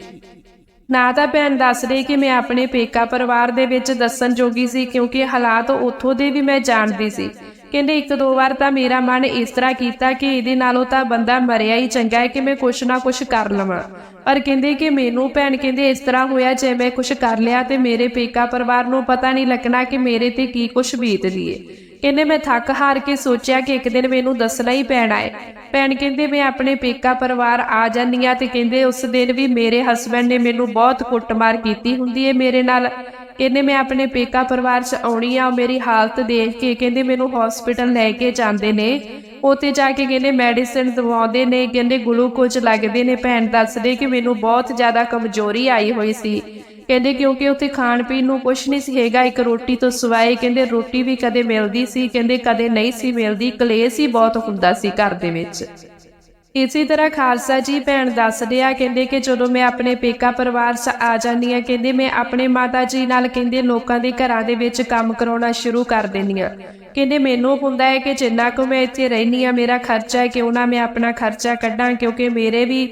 ਨਾ ਤਾਂ ਭੈਣ ਦੱਸ ਰਹੀ ਕਿ ਮੈਂ ਆਪਣੇ ਪੇਕਾ ਪਰਿਵਾਰ ਦੇ ਵਿੱਚ ਦੱਸਣ ਜੋਗੀ ਸੀ ਕਿਉਂਕਿ ਹਾਲਾਤ ਉੱਥੋਂ ਦੇ ਵੀ ਮੈਂ ਜਾਣਦੀ ਸੀ। ਕਹਿੰਦੇ ਇੱਕ ਦੋ ਵਾਰ ਤਾਂ ਮੇਰਾ ਮਨ ਇਸ ਤਰ੍ਹਾਂ ਕੀਤਾ ਕਿ ਇਹਦੇ ਨਾਲੋਂ ਤਾਂ ਬੰਦਾ ਮਰਿਆ ਹੀ ਚੰਗਾ ਹੈ ਕਿ ਮੈਂ ਕੁਛ ਨਾ ਕੁਛ ਕਰ ਲਵਾਂ। ਪਰ ਕਹਿੰਦੇ ਕਿ ਮੈਨੂੰ ਭੈਣ ਕਹਿੰਦੇ ਇਸ ਤਰ੍ਹਾਂ ਹੋਇਆ ਜੇ ਮੈਂ ਕੁਛ ਕਰ ਲਿਆ ਤੇ ਮੇਰੇ ਪੇਕਾ ਪਰਿਵਾਰ ਨੂੰ ਪਤਾ ਨਹੀਂ ਲੱਗਣਾ ਕਿ ਮੇਰੇ ਤੇ ਕੀ ਕੁਛ ਬੀਤਦੀ ਏ ਕਹਿੰਦੇ ਮੈਂ ਥੱਕ ਹਾਰ ਕੇ ਸੋਚਿਆ ਕਿ ਇੱਕ ਦਿਨ ਮੈਨੂੰ ਦੱਸਣਾ ਹੀ ਪੈਣਾ ਹੈ। ਭੈਣ ਕਹਿੰਦੇ, ਮੈਂ ਆਪਣੇ ਪੇਕਾ ਪਰਿਵਾਰ ਆ ਜਾਂਦੀ ਆ ਤੇ ਕਹਿੰਦੇ, ਉਸ ਦਿਨ ਵੀ ਮੇਰੇ ਹਸਬੰਡ ਨੇ ਮੈਨੂੰ ਬਹੁਤ ਕੁੱਟਮਾਰ ਕੀਤੀ ਹੁੰਦੀ ਹੈ ਮੇਰੇ ਨਾਲ। ਕਹਿੰਦੇ, ਮੈਂ ਆਪਣੇ ਪੇਕਾ ਪਰਿਵਾਰ 'ਚ ਆਉਣੀ ਆ ਮੇਰੀ ਹਾਲਤ ਦੇਖ ਕੇ ਕਹਿੰਦੇ ਮੈਨੂੰ ਹਸਪੀਟਲ ਲੈ ਕੇ ਜਾਂਦੇ ਨੇ। ਉੱਥੇ ਜਾ ਕੇ ਕਹਿੰਦੇ ਮੈਡੀਸਿਨ ਦਵਾਉਂਦੇ ਨੇ, ਕਹਿੰਦੇ ਗਲੂਕੋਜ਼ ਲੱਗਦੇ ਨੇ। ਭੈਣ ਦੱਸਦੇ ਕਿ ਮੈਨੂੰ ਬਹੁਤ ਜ਼ਿਆਦਾ ਕਮਜ਼ੋਰੀ ਆਈ ਹੋਈ ਸੀ। ਕਹਿੰਦੇ ਕਿਉਂਕਿ ਉੱਥੇ ਖਾਣ ਪੀਣ ਨੂੰ ਕੁਝ ਨਹੀਂ ਸੀ ਹੈਗਾ, ਇੱਕ ਰੋਟੀ ਤੋਂ ਸਿਵਾਏ ਕਹਿੰਦੇ ਰੋਟੀ ਵੀ ਕਦੇ ਮਿਲਦੀ ਸੀ, ਕਹਿੰਦੇ ਕਦੇ ਨਹੀਂ ਸੀ ਮਿਲਦੀ, ਕਲੇਸ਼ ਹੀ ਬਹੁਤ ਹੁੰਦਾ ਸੀ ਘਰ ਦੇ ਵਿੱਚ। ਇਸੇ ਤਰ੍ਹਾਂ ਖਾਲਸਾ ਜੀ ਭੈਣ ਦੱਸਦੇ ਆ, ਕਹਿੰਦੇ ਕਿ ਜਦੋਂ ਮੈਂ ਆਪਣੇ ਪੇਕਾ ਪਰਿਵਾਰ 'ਚ ਆ ਜਾਂਦੀ ਆ ਕਹਿੰਦੇ ਮੈਂ ਆਪਣੇ ਮਾਤਾ ਜੀ ਨਾਲ ਕਹਿੰਦੇ ਲੋਕਾਂ ਦੇ ਘਰਾਂ ਦੇ ਵਿੱਚ ਕੰਮ ਕਰਾਉਣਾ ਸ਼ੁਰੂ ਕਰ ਦਿੰਦੀ ਆ ਕਹਿੰਦੇ ਮੈਨੂੰ ਹੁੰਦਾ ਹੈ ਕਿ ਜਿੰਨਾ ਕੁ ਮੈਂ ਇੱਥੇ ਰਹਿੰਦੀ ਆ ਮੇਰਾ ਖਰਚਾ ਹੈ ਕਿਉਂ ਨਾ ਮੈਂ ਆਪਣਾ ਖਰਚਾ ਕੱਢਾਂ, ਕਿਉਂਕਿ ਮੇਰੇ ਵੀ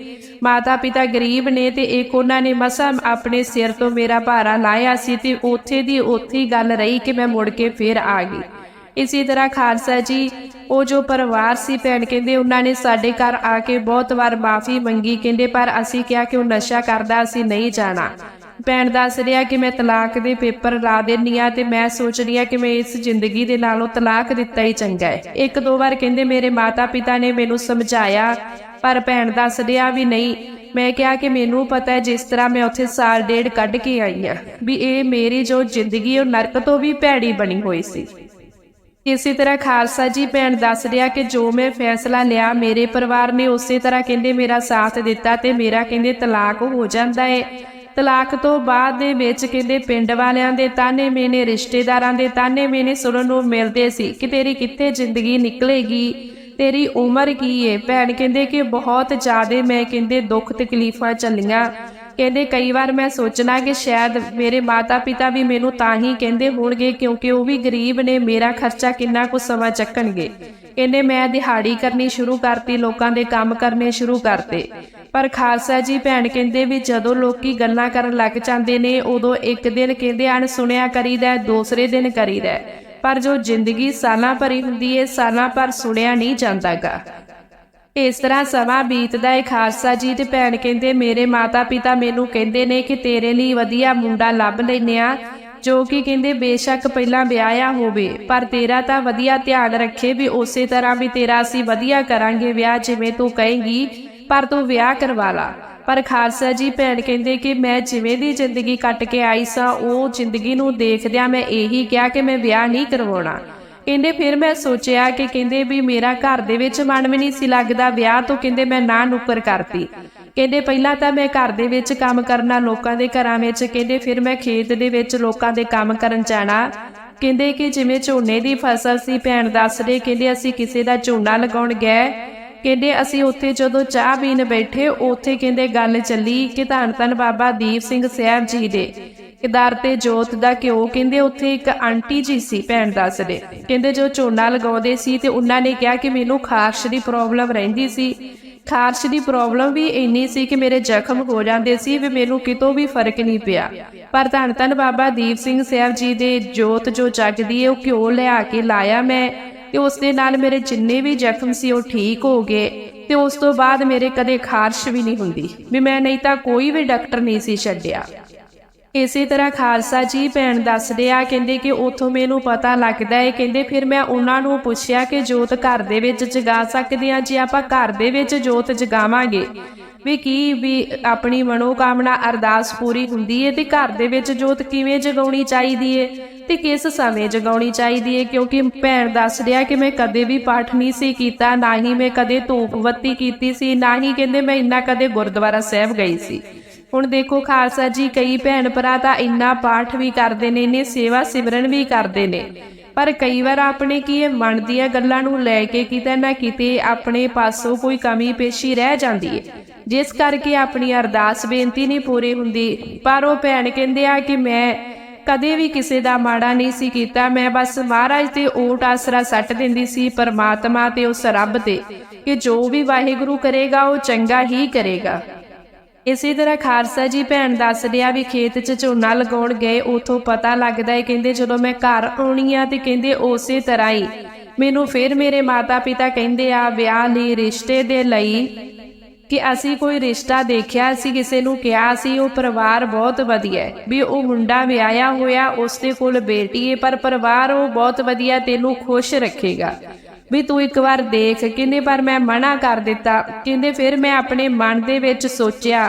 ਮਾਤਾ ਪਿਤਾ ਗਰੀਬ ਨੇ ਤੇ ਇੱਕ ਉਹਨਾਂ ਨੇ ਮਸਾ ਆਪਣੇ ਸਿਰ ਤੋਂ ਮੇਰਾ ਭਾਰਾ ਲਾਇਆ ਸੀ ਤੇ ਉੱਥੇ ਦੀ ਉੱਥੇ ਗੱਲ ਰਹੀ ਕਿ ਮੈਂ ਮੁੜ ਕੇ ਫੇਰ ਆ ਗਈ। ਇਸੇ ਤਰ੍ਹਾਂ ਖਾਲਸਾ ਜੀ, ਉਹ ਜੋ ਪਰਿਵਾਰ ਸੀ ਭੈਣ ਕਹਿੰਦੇ ਉਹਨਾਂ ਨੇ ਸਾਡੇ ਘਰ ਆ ਕੇ ਬਹੁਤ ਵਾਰ ਮਾਫੀ ਮੰਗੀ, ਕਹਿੰਦੇ ਪਰ ਅਸੀਂ ਕਿਹਾ ਕਿ ਉਹ ਨਸ਼ਾ ਕਰਦਾ, ਅਸੀਂ ਨਹੀਂ ਜਾਣਾ। ਭੈਣ ਦੱਸ ਰਿਹਾ ਕਿ ਮੈਂ ਤਲਾਕ ਦੇ ਪੇਪਰ ਲਾ ਦਿੰਨੀ ਆ ਤੇ ਮੈਂ ਸੋਚ ਰਹੀ ਆ ਕਿ ਮੈਂ ਇਸ ਜ਼ਿੰਦਗੀ ਦੇ ਨਾਲੋਂ ਤਲਾਕ ਦਿੱਤਾ ਹੀ ਚੰਗਾ ਹੈ। ਇੱਕ ਦੋ ਵਾਰ ਕਹਿੰਦੇ ਮੇਰੇ ਮਾਤਾ ਪਿਤਾ ਨੇ ਮੈਨੂੰ ਸਮਝਾਇਆ ਪਰ ਭੈਣ ਦੱਸ ਰਿਹਾ ਵੀ ਨਹੀਂ। ਮੈਂ ਕਿਹਾ ਕਿ ਮੈਨੂੰ ਪਤਾ ਹੈ ਜਿਸ ਤਰ੍ਹਾਂ ਮੈਂ ਉੱਥੇ ਸਾਲ ਡੇਢ ਕੱਢ ਕੇ ਆਈ ਆ ਵੀ ਇਹ ਮੇਰੀ ਜੋ ਜ਼ਿੰਦਗੀ ਉਹ ਨਰਕ ਤੋਂ ਵੀ ਭੈੜੀ ਬਣੀ ਹੋਈ ਸੀ। ਇਸੇ ਤਰ੍ਹਾਂ ਖਾਲਸਾ ਜੀ ਭੈਣ ਦੱਸ ਰਿਹਾ ਕਿ ਜੋ ਮੈਂ ਫੈਸਲਾ ਲਿਆ, ਮੇਰੇ ਪਰਿਵਾਰ ਨੇ ਉਸੇ ਤਰ੍ਹਾਂ ਕਹਿੰਦੇ ਮੇਰਾ ਸਾਥ ਦਿੱਤਾ ਤੇ ਮੇਰਾ ਕਹਿੰਦੇ ਤਲਾਕ ਹੋ ਜਾਂਦਾ ਹੈ ਤਲਾਕ ਤੋਂ ਬਾਅਦ ਦੇ ਵਿੱਚ ਕਹਿੰਦੇ ਪਿੰਡ ਵਾਲਿਆਂ ਦੇ ਤਾਨੇ ਮੇਨੇ, ਰਿਸ਼ਤੇਦਾਰਾਂ ਦੇ ਤਾਨੇ ਮੇਨੇ ਸੁਣਨ ਨੂੰ ਮਿਲਦੇ ਸੀ ਕਿ ਤੇਰੀ ਕਿੱਥੇ ਜ਼ਿੰਦਗੀ ਨਿਕਲੇਗੀ। ਤੇਰੀ ਉਮਰ ਕੀ ਹੈ ਭੈਣ ਕਹਿੰਦੇ ਕਿ ਬਹੁਤ ਜ਼ਿਆਦੇ ਮੈਂ ਕਹਿੰਦੇ ਦੁੱਖ ਤਕਲੀਫਾਂ ਚੱਲੀਆਂ ਕਹਿੰਦੇ ਕਈ ਵਾਰ ਮੈਂ ਸੋਚਣਾ ਕਿ ਸ਼ਾਇਦ ਮੇਰੇ ਮਾਤਾ-ਪਿਤਾ ਵੀ ਮੈਨੂੰ ਤਾਂ ਹੀ ਕਹਿੰਦੇ ਹੋਣਗੇ ਕਿਉਂਕਿ ਉਹ ਵੀ ਗਰੀਬ ਨੇ, ਮੇਰਾ ਖਰਚਾ ਕਿੰਨਾ ਕੁ ਸਮਾਂ ਚੱਕਣਗੇ। ਕਹਿੰਦੇ ਮੈਂ ਦਿਹਾੜੀ ਕਰਨੀ ਸ਼ੁਰੂ ਕਰਤੀ, ਲੋਕਾਂ ਦੇ ਕੰਮ ਕਰਨੇ ਸ਼ੁਰੂ ਕਰਤੇ। ਪਰ ਖਾਲਸਾ ਜੀ ਭੈਣ ਕਹਿੰਦੇ ਵੀ ਜਦੋਂ ਲੋਕੀ ਗੱਲਾਂ ਕਰਨ ਲੱਗ ਜਾਂਦੇ ਨੇ, ਉਦੋਂ ਇੱਕ ਦਿਨ ਕਹਿੰਦੇ ਅਣ ਸੁਣਿਆ ਕਰੀਦਾ, ਦੂਸਰੇ ਦਿਨ ਕਰੀਦਾ। ਪਰ ਜੋ ਜ਼ਿੰਦਗੀ ਸਾਲਾਂ ਭਰੀ ਹੁੰਦੀ ਏ, ਸਾਲਾਂ ਭਰ ਸੁਣਿਆ ਨਹੀਂ ਜਾਂਦਾਗਾ। ਇਸ ਤਰ੍ਹਾਂ ਸਮਾਂ ਬੀਤਦਾ ਏ, ਖਾਲਸਾ ਜੀ ਤੇ ਭੈਣ ਕਹਿੰਦੇ, ਮੇਰੇ ਮਾਤਾ ਪਿਤਾ ਮੈਨੂੰ ਕਹਿੰਦੇ ਨੇ ਕਿ ਤੇਰੇ ਲਈ ਵਧੀਆ ਮੁੰਡਾ ਲੱਭ ਲੈਨੇ ਆ, ਜੋ ਕਿ ਕਹਿੰਦੇ ਬੇਸ਼ੱਕ ਪਹਿਲਾਂ ਵਿਆਹਿਆ ਹੋਵੇ, ਪਰ ਤੇਰਾ ਤਾਂ ਵਧੀਆ ਧਿਆਨ ਰੱਖੇ ਵੀ ਉਸੇ ਤਰ੍ਹਾਂ ਵੀ ਤੇਰਾ ਅਸੀਂ ਵਧੀਆ ਕਰਾਂਗੇ ਵਿਆਹ ਜਿਵੇਂ ਤੂੰ ਕਹੇਂਗੀ, ਪਰ ਤੂੰ ਵਿਆਹ ਕਰਵਾ ਲਾ। ਪਰ ਖਾਲਸਾ ਜੀ ਭੈਣ ਕਹਿੰਦੇ ਕਿ ਮੈਂ ਜਿਵੇਂ ਦੀ ਜ਼ਿੰਦਗੀ ਕੱਟ ਕੇ ਆਈ ਸਾਂ, ਉਹ ਜ਼ਿੰਦਗੀ ਨੂੰ ਦੇਖਦਿਆਂ ਮੈਂ ਇਹੀ ਕਿਹਾ ਕਿ ਮੈਂ ਵਿਆਹ ਨਹੀਂ ਕਰਵਾਉਣਾ। ਕਹਿੰਦੇ ਫਿਰ ਮੈਂ ਸੋਚਿਆ ਕਿ ਕਹਿੰਦੇ ਵੀ ਮੇਰਾ ਘਰ ਦੇ ਵਿੱਚ ਮਨ ਵੀ ਨਹੀਂ ਸੀ ਲੱਗਦਾ ਵਿਆਹ ਤੋਂ ਕਹਿੰਦੇ ਮੈਂ ਨਾ ਨੁੱਕਰ ਕਰਤੀ। ਕਹਿੰਦੇ ਪਹਿਲਾਂ ਤਾਂ ਮੈਂ ਘਰ ਦੇ ਵਿੱਚ ਕੰਮ ਕਰਨਾ, ਲੋਕਾਂ ਦੇ ਘਰਾਂ ਵਿੱਚ, ਕਹਿੰਦੇ ਫਿਰ ਮੈਂ ਖੇਤ ਦੇ ਵਿੱਚ ਲੋਕਾਂ ਦੇ ਕੰਮ ਕਰਨ ਜਾਣਾ। ਕਹਿੰਦੇ ਕਿ ਜਿਵੇਂ ਝੋਨੇ ਦੀ ਫਸਲ ਸੀ, ਭੈਣ ਦੱਸਦੇ, ਕਹਿੰਦੇ ਅਸੀਂ ਕਿਸੇ ਦਾ ਝੋਨਾ ਲਗਾਉਣ ਗਏ। ਕਹਿੰਦੇ ਅਸੀਂ ਉੱਥੇ ਜਦੋਂ ਚਾਹ ਪੀਣ ਬੈਠੇ, ਉੱਥੇ ਕਹਿੰਦੇ ਗੱਲ ਚੱਲੀ ਕਿ ਧੰਨ ਧੰਨ ਬਾਬਾ ਦੀਪ ਸਿੰਘ ਸਾਹਿਬ ਜੀ ਦੇ। ਕਿਦਾਰ ਤੇ ਜੋਤ ਦਾ ਘਿਓ ਕਹਿੰਦੇ ਉੱਥੇ ਇੱਕ ਆਂਟੀ ਜੀ ਸੀ ਭੈਣ ਦੱਸਦੇ ਕਹਿੰਦੇ ਜੋ ਝੋਨਾ ਲਗਾਉਂਦੇ ਸੀ ਤੇ ਉਹਨਾਂ ਨੇ ਕਿਹਾ ਕਿ ਮੈਨੂੰ ਖਾਰਸ਼ ਦੀ ਪ੍ਰੋਬਲਮ ਰਹਿੰਦੀ ਸੀ। ਖਾਰਸ਼ ਦੀ ਪ੍ਰੋਬਲਮ ਵੀ ਇੰਨੀ ਸੀ ਕਿ ਮੇਰੇ ਜ਼ਖਮ ਹੋ ਜਾਂਦੇ ਸੀ ਵੀ ਮੈਨੂੰ ਕਿਤੋਂ ਵੀ ਫ਼ਰਕ ਨਹੀਂ ਪਿਆ। ਪਰ ਧੰਨ ਧੰਨ ਬਾਬਾ ਦੀਪ ਸਿੰਘ ਸਾਹਿਬ ਜੀ ਦੇ ਜੋਤ ਜੋ ਜਗਦੀ ਹੈ, ਉਹ ਘਿਓ ਲਿਆ ਕੇ ਲਾਇਆ ਮੈਂ। ਤੇ ਉਸ ਦੇ ਨਾਲ ਮੇਰੇ ਜਿੰਨੇ ਵੀ ਜ਼ਖਮ ਸੀ ਉਹ ਠੀਕ ਹੋ ਗਏ ਤੇ ਉਸ ਤੋਂ ਬਾਅਦ ਮੇਰੇ ਕਦੇ ਖਾਰਸ਼ ਵੀ ਨਹੀਂ ਹੁੰਦੀ। ਵੀ ਮੈਂ ਨਹੀਂ ਤਾਂ ਕੋਈ ਵੀ ਡਾਕਟਰ ਨਹੀਂ ਸੀ ਛੱਡਿਆ। ਇਸੇ ਤਰ੍ਹਾਂ ਖਾਲਸਾ ਜੀ ਭੈਣ ਦੱਸਦੇ ਆ, ਕਹਿੰਦੇ ਕਿ ਉਥੋਂ ਮੈਨੂੰ ਪਤਾ ਲੱਗਦਾ ਹੈ ਕਹਿੰਦੇ ਫਿਰ ਮੈਂ ਉਹਨਾਂ ਨੂੰ ਪੁੱਛਿਆ ਕਿ ਜੋਤ ਘਰ ਦੇ ਵਿੱਚ ਜਗਾ ਸਕਦੇ ਆ? ਜੇ ਆਪਾਂ ਘਰ ਦੇ ਵਿੱਚ ਜੋਤ ਜਗਾਵਾਂਗੇ, ਵੀ ਕੀ ਵੀ ਆਪਣੀ ਮਨੋਕਾਮਨਾ ਅਰਦਾਸ ਪੂਰੀ ਹੁੰਦੀ ਹੈ ਤੇ ਘਰ ਦੇ ਵਿੱਚ ਜੋਤ ਕਿਵੇਂ ਜਗਾਉਣੀ ਚਾਹੀਦੀ ਹੈ ਤੇ ਕਿਸ ਸਮੇਂ ਜਗਾਉਣੀ ਚਾਹੀਦੀ ਹੈ ਕਿਉਂਕਿ ਭੈਣ ਦੱਸ ਰਿਹਾ ਕਿ ਮੈਂ ਕਦੇ ਵੀ ਪਾਠ ਨਹੀਂ ਸੀ ਕੀਤਾ, ਨਾ ਹੀ ਮੈਂ ਕਦੇ ਧੂਪ ਕੀਤੀ ਸੀ, ਨਾ ਹੀ ਕਹਿੰਦੇ ਮੈਂ ਇੰਨਾ ਕਦੇ ਗੁਰਦੁਆਰਾ ਸਾਹਿਬ ਗਈ ਸੀ। ਹੁਣ ਦੇਖੋ ਖਾਲਸਾ ਜੀ, ਕਈ ਭੈਣ ਭਰਾ ਤਾਂ ਇੰਨਾ ਪਾਠ ਵੀ ਕਰਦੇ ਨੇ ਨੇ ਸੇਵਾ ਸਿਮਰਨ ਵੀ ਕਰਦੇ ਨੇ। ਪਰ ਕਈ ਵਾਰ ਆਪਣੇ ਕੀ ਇਹ ਮਨ ਦੀਆਂ ਗੱਲਾਂ ਨੂੰ ਲੈ ਕੇ ਕਿਤੇ ਨਾ ਕਿਤੇ ਆਪਣੇ ਪਾਸੋਂ ਕੋਈ ਕਮੀ ਪੇਸ਼ੀ ਰਹਿ ਜਾਂਦੀ ਹੈ ਜਿਸ ਕਰਕੇ ਆਪਣੀ ਅਰਦਾਸ ਬੇਨਤੀ ਨਹੀਂ ਪੂਰੀ ਹੁੰਦੀ, ਪਰ ਉਹ ਭੈਣ ਕਹਿੰਦੇ ਆ ਕਿ ਮੈਂ ਕਦੇ ਵੀ ਕਿਸੇ ਦਾ ਮਾੜਾ ਨਹੀਂ ਸੀ ਕੀਤਾ। ਮੈਂ ਬਸ ਮਹਾਰਾਜ ਤੇ ਓਟ ਆਸਰਾ ਸੱਟ ਦਿੰਦੀ ਸੀ ਪਰਮਾਤਮਾ ਤੇ ਉਸ ਰੱਬ ਤੇ ਕਿ ਜੋ ਵੀ ਵਾਹਿਗੁਰੂ ਕਰੇਗਾ, ਉਹ ਚੰਗਾ ਹੀ ਕਰੇਗਾ। ਇਸੇ ਤਰ੍ਹਾਂ ਖਾਲਸਾ ਜੀ ਭੈਣ ਦੱਸ ਰਿਹਾ ਵੀ ਖੇਤ 'ਚ ਝੋਨਾ ਲਗਾਉਣ ਗਏ, ਉਥੋਂ ਪਤਾ ਲੱਗਦਾ ਹੈ, ਕਹਿੰਦੇ ਜਦੋਂ ਮੈਂ ਘਰ ਆਉਣੀ ਆ ਤੇ ਕਹਿੰਦੇ ਉਸੇ ਤਰ੍ਹਾਂ ਹੀ ਮੈਨੂੰ ਫਿਰ ਮੇਰੇ ਮਾਤਾ-ਪਿਤਾ ਕਹਿੰਦੇ ਆ, ਵਿਆਹ ਲਈ ਰਿਸ਼ਤੇ ਦੇ ਲਈ ਕਿ ਅਸੀਂ ਕੋਈ ਰਿਸ਼ਤਾ ਦੇਖਿਆ ਸੀ, ਕਿਸੇ ਨੂੰ ਕਿਹਾ ਸੀ, ਉਹ ਪਰਿਵਾਰ ਬਹੁਤ ਵਧੀਆ ਹੈ। ਵੀ ਉਹ ਮੁੰਡਾ ਵਿਆਹਿਆ ਹੋਇਆ, ਉਸਦੇ ਕੋਲ ਬੇਟੀ ਹੈ, ਪਰ ਪਰਿਵਾਰ ਉਹ ਬਹੁਤ ਵਧੀਆ, ਤੈਨੂੰ ਖੁਸ਼ ਰੱਖੇਗਾ। ਵੀ ਤੂੰ ਇੱਕ ਵਾਰ ਦੇਖ, ਕਹਿੰਦੇ ਪਰ ਮੈਂ ਮਨਾ ਕਰ ਦਿੱਤਾ। ਕਹਿੰਦੇ ਫਿਰ ਮੈਂ ਆਪਣੇ ਮਨ ਦੇ ਵਿੱਚ ਸੋਚਿਆ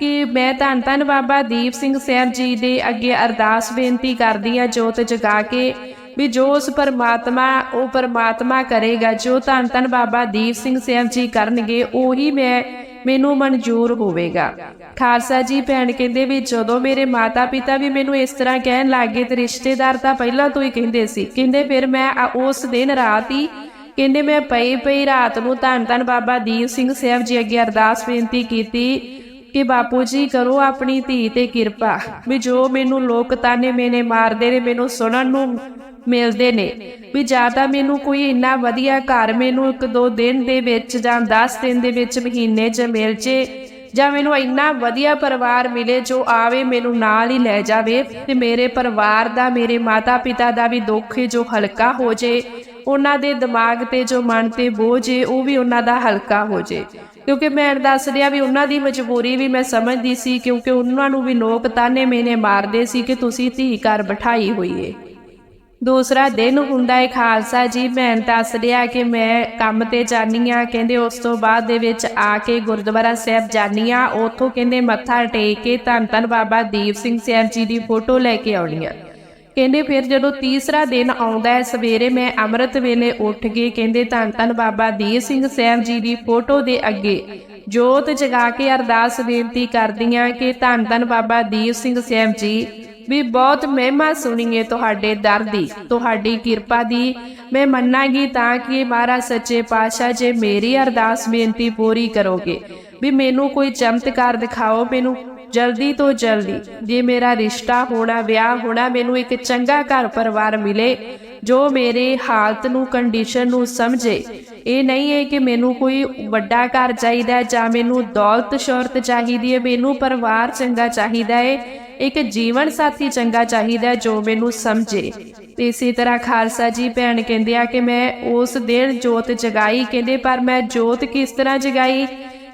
ਕਿ ਮੈਂ ਧੰਨ ਧੰਨ ਬਾਬਾ ਦੀਪ ਸਿੰਘ ਸਾਹਿਬ ਜੀ ਦੇ ਅੱਗੇ ਅਰਦਾਸ ਬੇਨਤੀ ਕਰਦੀ ਆ ਜੋਤ ਜਗਾ ਕੇ ਵੀ ਜੋ ਉਸ ਪਰਮਾਤਮਾ, ਉਹ ਪਰਮਾਤਮਾ ਕਰੇਗਾ, ਜੋ ਧੰਨ ਧੰਨ ਬਾਬਾ ਦੀਪ ਸਿੰਘ ਸਾਹਿਬ ਜੀ ਕਰਨਗੇ, ਉਹੀ ਮੈਂ, ਮੈਨੂੰ ਮਨਜ਼ੂਰ ਹੋਵੇਗਾ। ਖਾਲਸਾ ਜੀ ਭੈਣ ਕਹਿੰਦੇ ਵੀ ਜਦੋਂ ਮੇਰੇ ਮਾਤਾ ਪਿਤਾ ਵੀ ਮੈਨੂੰ ਇਸ ਤਰ੍ਹਾਂ ਕਹਿਣ ਲੱਗੇ ਤੇ ਰਿਸ਼ਤੇਦਾਰ ਤਾਂ ਪਹਿਲਾਂ ਤੋਂ ਹੀ ਕਹਿੰਦੇ ਸੀ, ਕਹਿੰਦੇ ਫਿਰ ਮੈਂ ਉਸ ਦਿਨ ਰਾਤ ਹੀ ਕਹਿੰਦੇ ਮੈਂ ਪਈ ਪਈ ਰਾਤ ਨੂੰ ਧੰਨ ਧੰਨ ਬਾਬਾ ਦੀਪ ਸਿੰਘ ਸਾਹਿਬ ਜੀ ਅੱਗੇ ਅਰਦਾਸ ਬੇਨਤੀ ਕੀਤੀ ਕਿ ਬਾਪੂ ਜੀ ਕਰੋ ਆਪਣੀ ਧੀ ਤੇ ਕਿਰਪਾ, ਵੀ ਜੋ ਮੈਨੂੰ ਲੋਕ ਤਾਨੇ ਮੇਨੇ ਮਾਰਦੇ ਨੇ, ਮੈਨੂੰ ਸੁਣਨ ਨੂੰ ਮਿਲਦੇ ਨੇ। ਵੀ ਜਾਂ ਤਾਂ ਮੈਨੂੰ ਕੋਈ ਇੰਨਾ ਵਧੀਆ ਘਰ ਮੈਨੂੰ ਇੱਕ ਦੋ ਦਿਨ ਦੇ ਵਿੱਚ ਜਾਂ 10 ਦਿਨ ਦੇ ਵਿੱਚ ਮਹੀਨੇ 'ਚ ਮਿਲ ਜੇ ਜਾਂ ਮੈਨੂੰ ਇੰਨਾ ਵਧੀਆ ਪਰਿਵਾਰ ਮਿਲੇ ਜੋ ਆਵੇ ਮੈਨੂੰ ਨਾਲ ਹੀ ਲੈ ਜਾਵੇ ਤੇ ਮੇਰੇ ਪਰਿਵਾਰ ਦਾ, ਮੇਰੇ ਮਾਤਾ ਪਿਤਾ ਦਾ ਵੀ ਦੁੱਖ ਹੈ ਜੋ ਹਲਕਾ ਹੋ ਜੇ। ਉਹਨਾਂ ਦੇ ਦਿਮਾਗ ਤੇ ਜੋ ਮਨ ਤੇ ਬੋਝ ਹੈ, ਉਹ ਵੀ ਉਹਨਾਂ ਦਾ ਹਲਕਾ ਹੋ ਜੇ। ਕਿਉਂਕਿ ਮੈਂ ਦੱਸ ਰਿਹਾ ਵੀ ਉਹਨਾਂ ਦੀ ਮਜਬੂਰੀ ਵੀ ਮੈਂ ਸਮਝਦੀ ਸੀ ਕਿਉਂਕਿ ਉਹਨਾਂ ਨੂੰ ਵੀ ਲੋਕ ਤਾਨੇ ਮੇਨੇ ਮਾਰਦੇ ਸੀ ਕਿ ਤੁਸੀਂ ਧੀ ਘਰ ਬਿਠਾਈ ਹੋਈ ਏ। ਦੂਸਰਾ ਦਿਨ ਹੁੰਦਾ ਹੈ ਖਾਲਸਾ ਜੀ ਮੈਂ ਦੱਸ ਰਿਹਾ ਕਿ ਮੈਂ ਕੰਮ ਤੇ ਜਾਨੀ ਆ ਕਹਿੰਦੇ ਉਸ ਤੋਂ ਬਾਅਦ ਦੇ ਵਿੱਚ ਆ ਕੇ ਗੁਰਦੁਆਰਾ ਸਾਹਿਬ ਜਾਨੀ ਆ ਉਥੋਂ ਕਹਿੰਦੇ ਮੱਥਾ ਟੇਕ ਕੇ ਧੰਨ ਧੰਨ ਬਾਬਾ ਦੀਪ ਸਿੰਘ ਸਾਹਿਬ ਜੀ ਦੀ ਫੋਟੋ ਲੈ ਕੇ ਆਉਣੀ ਆ ਕਹਿੰਦੇ ਫਿਰ ਜਦੋਂ ਤੀਸਰਾ ਦਿਨ ਆਉਂਦਾ ਹੈ, ਸਵੇਰੇ ਮੈਂ ਅੰਮ੍ਰਿਤ ਵੇਲੇ ਉੱਠ ਕੇ ਕਹਿੰਦੇ ਧੰਨ ਧੰਨ ਬਾਬਾ ਦੀਪ ਸਿੰਘ ਸਾਹਿਬ ਜੀ ਦੀ ਫੋਟੋ ਦੇ ਅੱਗੇ ਜੋਤ ਜਗਾ ਕੇ ਅਰਦਾਸ ਬੇਨਤੀ ਕਰਦੀਆਂ ਕਿ ਧੰਨ ਧੰਨ ਬਾਬਾ ਦੀਪ ਸਿੰਘ ਸਾਹਿਬ ਜੀ ਵੀ ਬਹੁਤ ਮਹਿਮਾ ਸੁਣੀਏ ਤੁਹਾਡੇ ਦਰ ਦੀ, ਤੁਹਾਡੀ ਕਿਰਪਾ ਦੀ। ਮੈਂ ਮੰਨਾਂਗੀ ਤਾਂ ਕਿ ਮਹਾਰਾਜ ਸੱਚੇ ਪਾਤਸ਼ਾਹ ਜੇ ਮੇਰੀ ਅਰਦਾਸ ਬੇਨਤੀ ਪੂਰੀ ਕਰੋਗੇ, ਵੀ ਮੈਨੂੰ ਕੋਈ ਚਮਤਕਾਰ ਦਿਖਾਓ ਮੈਨੂੰ, ਜਲਦੀ ਤੋਂ ਜਲਦੀ। ਜੇ ਮੇਰਾ ਰਿਸ਼ਤਾ ਹੋਣਾ, ਵਿਆਹ ਹੋਣਾ, ਮੈਨੂੰ ਇੱਕ ਚੰਗਾ ਘਰ ਪਰਿਵਾਰ ਮਿਲੇ ਜੋ ਮੇਰੇ ਹਾਲਤ ਨੂੰ ਕੰਡੀਸ਼ਨ ਨੂੰ ਸਮਝੇ। ਇਹ ਨਹੀਂ ਹੈ ਕਿ ਮੈਨੂੰ ਕੋਈ ਵੱਡਾ ਘਰ ਚਾਹੀਦਾ ਹੈ ਜਾਂ ਮੈਨੂੰ ਦੌਲਤ ਸ਼ੌਹਰਤ ਚਾਹੀਦੀ ਹੈ। ਮੈਨੂੰ ਪਰਿਵਾਰ ਚੰਗਾ ਚਾਹੀਦਾ ਹੈ, ਇੱਕ ਜੀਵਨ ਸਾਥੀ ਚੰਗਾ ਚਾਹੀਦਾ ਜੋ ਮੈਨੂੰ ਸਮਝੇ। ਤੇ ਇਸੇ ਤਰ੍ਹਾਂ ਖਾਲਸਾ ਜੀ ਭੈਣ ਕਹਿੰਦੇ ਆ ਕਿ ਮੈਂ ਉਸ ਦਿਨ ਜੋਤ ਜਗਾਈ। ਕਹਿੰਦੇ, ਪਰ ਮੈਂ ਜੋਤ ਕਿਸ ਤਰ੍ਹਾਂ ਜਗਾਈ?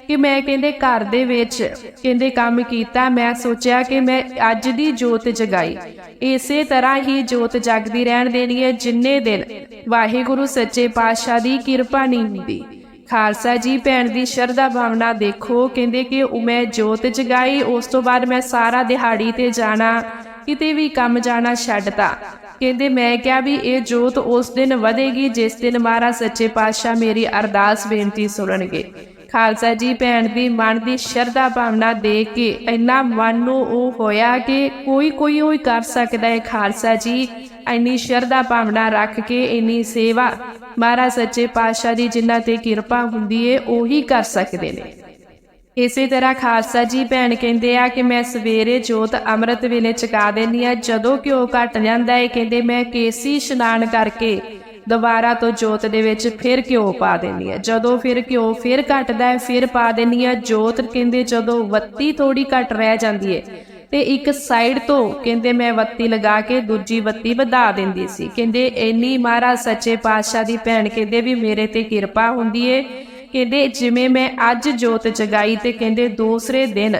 ਕਿ ਮੈਂ ਕਹਿੰਦੇ ਘਰ ਦੇ ਵਿੱਚ ਕਹਿੰਦੇ ਕੰਮ ਕੀਤਾ, ਮੈਂ ਸੋਚਿਆ ਕਿ ਮੈਂ ਅੱਜ ਦੀ ਜੋਤ ਜਗਾਈ। ਇਸੇ ਤਰ੍ਹਾਂ ਹੀ ਜੋਤ ਜਗਦੀ ਰਹਿਣ ਦੇਣੀ ਹੈ ਜਿੰਨੇ ਦਿਨ ਵਾਹਿਗੁਰੂ ਸੱਚੇ ਪਾਤਸ਼ਾਹ ਦੀ ਕਿਰਪਾ ਨਹੀਂ ਹੁੰਦੀ। ਖਾਲਸਾ ਜੀ ਭੈਣ ਦੀ ਸ਼ਰਧਾ ਭਾਵਨਾ ਦੇਖੋ, ਕਹਿੰਦੇ ਕਿ ਉਹ ਮੈਂ ਜੋਤ ਜਗਾਈ, ਉਸ ਤੋਂ ਬਾਅਦ ਮੈਂ ਸਾਰਾ ਦਿਹਾੜੀ ਤੇ ਜਾਣਾ, ਕਿਤੇ ਵੀ ਕੰਮ ਜਾਣਾ ਛੱਡਤਾ। ਕਹਿੰਦੇ ਮੈਂ ਕਿਹਾ ਵੀ ਇਹ ਜੋਤ ਉਸ ਦਿਨ ਵਧੇਗੀ, ਜਿਸ ਦਿਨ ਮਹਾਰਾਜ ਸੱਚੇ ਪਾਤਸ਼ਾਹ ਮੇਰੀ ਅਰਦਾਸ ਬੇਨਤੀ ਸੁਣਨਗੇ। ਖਾਲਸਾ ਜੀ ਭੈਣ ਦੀ ਮਨ ਦੀ ਸ਼ਰਧਾ ਭਾਵਨਾ ਦੇ ਕੇ ਇੰਨਾ ਮਨ ਨੂੰ ਉਹ ਹੋਇਆ ਕਿ ਕੋਈ ਕੋਈ ਉਹ ਕਰ ਸਕਦਾ ਹੈ ਖਾਲਸਾ ਜੀ। ਇੰਨੀ ਸ਼ਰਧਾ ਭਾਵਨਾ ਰੱਖ ਕੇ ਇੰਨੀ ਸੇਵਾ ਮਹਾਰਾਜ ਸੱਚੇ ਪਾਤਸ਼ਾਹ ਦੀ ਜਿਨ੍ਹਾਂ ਤੇ ਕਿਰਪਾ ਹੁੰਦੀ ਏ, ਉਹੀ ਕਰ ਸਕਦੇ ਨੇ। ਇਸੇ ਤਰ੍ਹਾਂ ਖਾਲਸਾ ਜੀ ਭੈਣ ਕਹਿੰਦੇ ਆ ਕਿ ਮੈਂ ਸਵੇਰੇ ਜੋਤ ਅੰਮ੍ਰਿਤ ਵੇਲੇ ਚਕਾ ਦੇਣੀ ਆ, ਜਦੋਂ ਘਿਓ ਘਟ ਜਾਂਦਾ ਏ, ਕਹਿੰਦੇ ਮੈਂ ਕੇਸੀ ਇਸ਼ਨਾਨ ਕਰਕੇ ਦੁਬਾਰਾ ਤੋਂ ਜੋਤ ਦੇ ਵਿੱਚ ਫਿਰ ਘਿਓ ਪਾ ਦੇਣੀ ਆ ਜਦੋਂ ਫਿਰ ਘਿਓ ਫਿਰ ਘਟਦਾ ਹੈ, ਫਿਰ ਪਾ ਦੇਣੀ ਆ ਜੋਤ ਕਹਿੰਦੇ ਜਦੋਂ ਵੱਤੀ ਥੋੜੀ ਘਟ ਰਹਿ ਜਾਂਦੀ ਹੈ, ਤੇ ਇੱਕ ਸਾਈਡ ਤੋਂ ਕਹਿੰਦੇ ਮੈਂ ਬੱਤੀ ਲਗਾ ਕੇ ਦੂਜੀ ਬੱਤੀ ਵਧਾ ਦਿੰਦੀ ਸੀ। ਕਹਿੰਦੇ ਇੰਨੀ ਮਹਾਰਾਜ ਸੱਚੇ ਪਾਤਸ਼ਾਹ ਦੀ ਭੈਣ ਕਹਿੰਦੇ ਵੀ ਮੇਰੇ ਤੇ ਕਿਰਪਾ ਹੁੰਦੀ ਏ। ਕਹਿੰਦੇ ਜਿਵੇਂ ਮੈਂ ਅੱਜ ਜੋਤ ਜਗਾਈ ਤੇ ਕਹਿੰਦੇ ਦੂਸਰੇ ਦਿਨ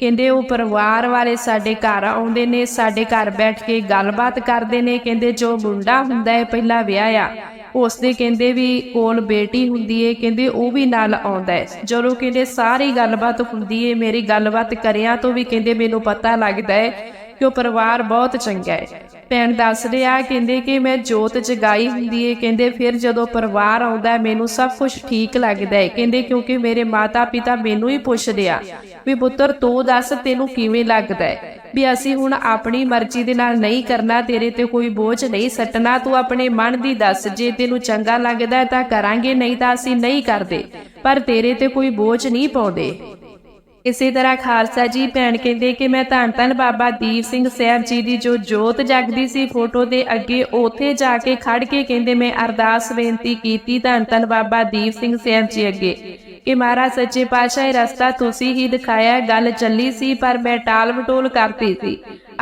ਕਹਿੰਦੇ ਉਹ ਪਰਿਵਾਰ ਵਾਲੇ ਸਾਡੇ ਘਰ ਆਉਂਦੇ ਨੇ, ਸਾਡੇ ਘਰ ਬੈਠ ਕੇ ਗੱਲਬਾਤ ਕਰਦੇ ਨੇ, ਕਹਿੰਦੇ ਜੋ ਮੁੰਡਾ ਹੁੰਦਾ ਹੈ ਪਹਿਲਾਂ ਵਿਆਹਿਆ ਉਸ ਦੇ ਕਹਿੰਦੇ ਵੀ ਕੋਲ ਬੇਟੀ ਹੁੰਦੀ ਏ, ਕਹਿੰਦੇ ਉਹ ਵੀ ਨਾਲ ਆਉਂਦਾ ਹੈ। ਜਦੋਂ ਕਹਿੰਦੇ ਸਾਰੀ ਗੱਲਬਾਤ ਹੁੰਦੀ ਏ, ਮੇਰੀ ਗੱਲਬਾਤ ਕਰਿਆ ਤੋਂ ਵੀ ਕਹਿੰਦੇ ਮੈਨੂੰ ਪਤਾ ਲੱਗਦਾ ਹੈ ਕਿ ਉਹ ਪਰਿਵਾਰ ਬਹੁਤ ਚੰਗਾ ਹੈ। ਭੈਣ ਦੱਸ ਰਿਹਾ, ਕਹਿੰਦੇ ਕਿ ਮੈਂ ਜੋਤ ਜਗਾਈ ਹੁੰਦੀ ਏ, ਕਹਿੰਦੇ ਫਿਰ ਜਦੋਂ ਪਰਿਵਾਰ ਆਉਂਦਾ ਮੈਨੂੰ ਸਭ ਕੁਝ ਠੀਕ ਲੱਗਦਾ ਹੈ। ਕਹਿੰਦੇ ਕਿਉਂਕਿ ਮੇਰੇ ਮਾਤਾ ਪਿਤਾ ਮੈਨੂੰ ਹੀ ਪੁੱਛਦੇ ਆ ਵੀ ਪੁੱਤਰ, ਤੂੰ ਦੱਸ ਤੈਨੂੰ ਕਿਵੇਂ ਲੱਗਦਾ ਹੈ? ਵੀ ਅਸੀਂ ਹੁਣ ਆਪਣੀ ਮਰਜ਼ੀ ਦੇ ਨਾਲ ਨਹੀਂ ਕਰਨਾ, ਤੇਰੇ ਤੇ ਕੋਈ ਬੋਝ ਨਹੀਂ ਸੱਟਣਾ, ਤੂੰ ਆਪਣੇ ਮਨ ਦੀ ਦੱਸ, ਜੇ ਤੈਨੂੰ ਚੰਗਾ ਲੱਗਦਾ ਤਾਂ ਕਰਾਂਗੇ, ਨਹੀਂ ਤਾਂ ਅਸੀਂ ਨਹੀਂ ਕਰਦੇ। ਪਰ ਤੇਰੇ ਤੇ ਕੋਈ ਬੋਝ ਨਹੀਂ ਪਾਉਂਦੇ। ਇਸੇ ਤਰ੍ਹਾਂ ਖਾਲਸਾ ਜੀ ਭੈਣ ਕਹਿੰਦੇ ਕਿ ਮੈਂ ਧੰਨ ਧੰਨ ਬਾਬਾ ਦੀਪ ਸਿੰਘ ਸਾਹਿਬ ਜੀ ਦੀ ਜੋ ਜੋਤ ਜਗਦੀ ਸੀ ਫੋਟੋ ਦੇ ਅੱਗੇ, ਉਥੇ ਜਾ ਕੇ ਖੜ ਕੇ ਕਹਿੰਦੇ, ਮੈਂ ਅਰਦਾਸ ਬੇਨਤੀ ਕੀਤੀ ਧੰਨ ਧੰਨ ਬਾਬਾ ਦੀਪ ਸਿੰਘ ਸਾਹਿਬ ਜੀ ਅੱਗੇ। ਕਿ ਮਹਾਰਾਜ ਸੱਚੇ ਪਾਤਸ਼ਾਹ ਇਹ ਰਸਤਾ ਤੁਸੀਂ ਹੀ ਦਿਖਾਇਆ, ਗੱਲ ਚੱਲੀ ਸੀ, ਪਰ ਮੈਂ ਟਾਲ ਮਟੋਲ ਕਰਤੀ ਸੀ।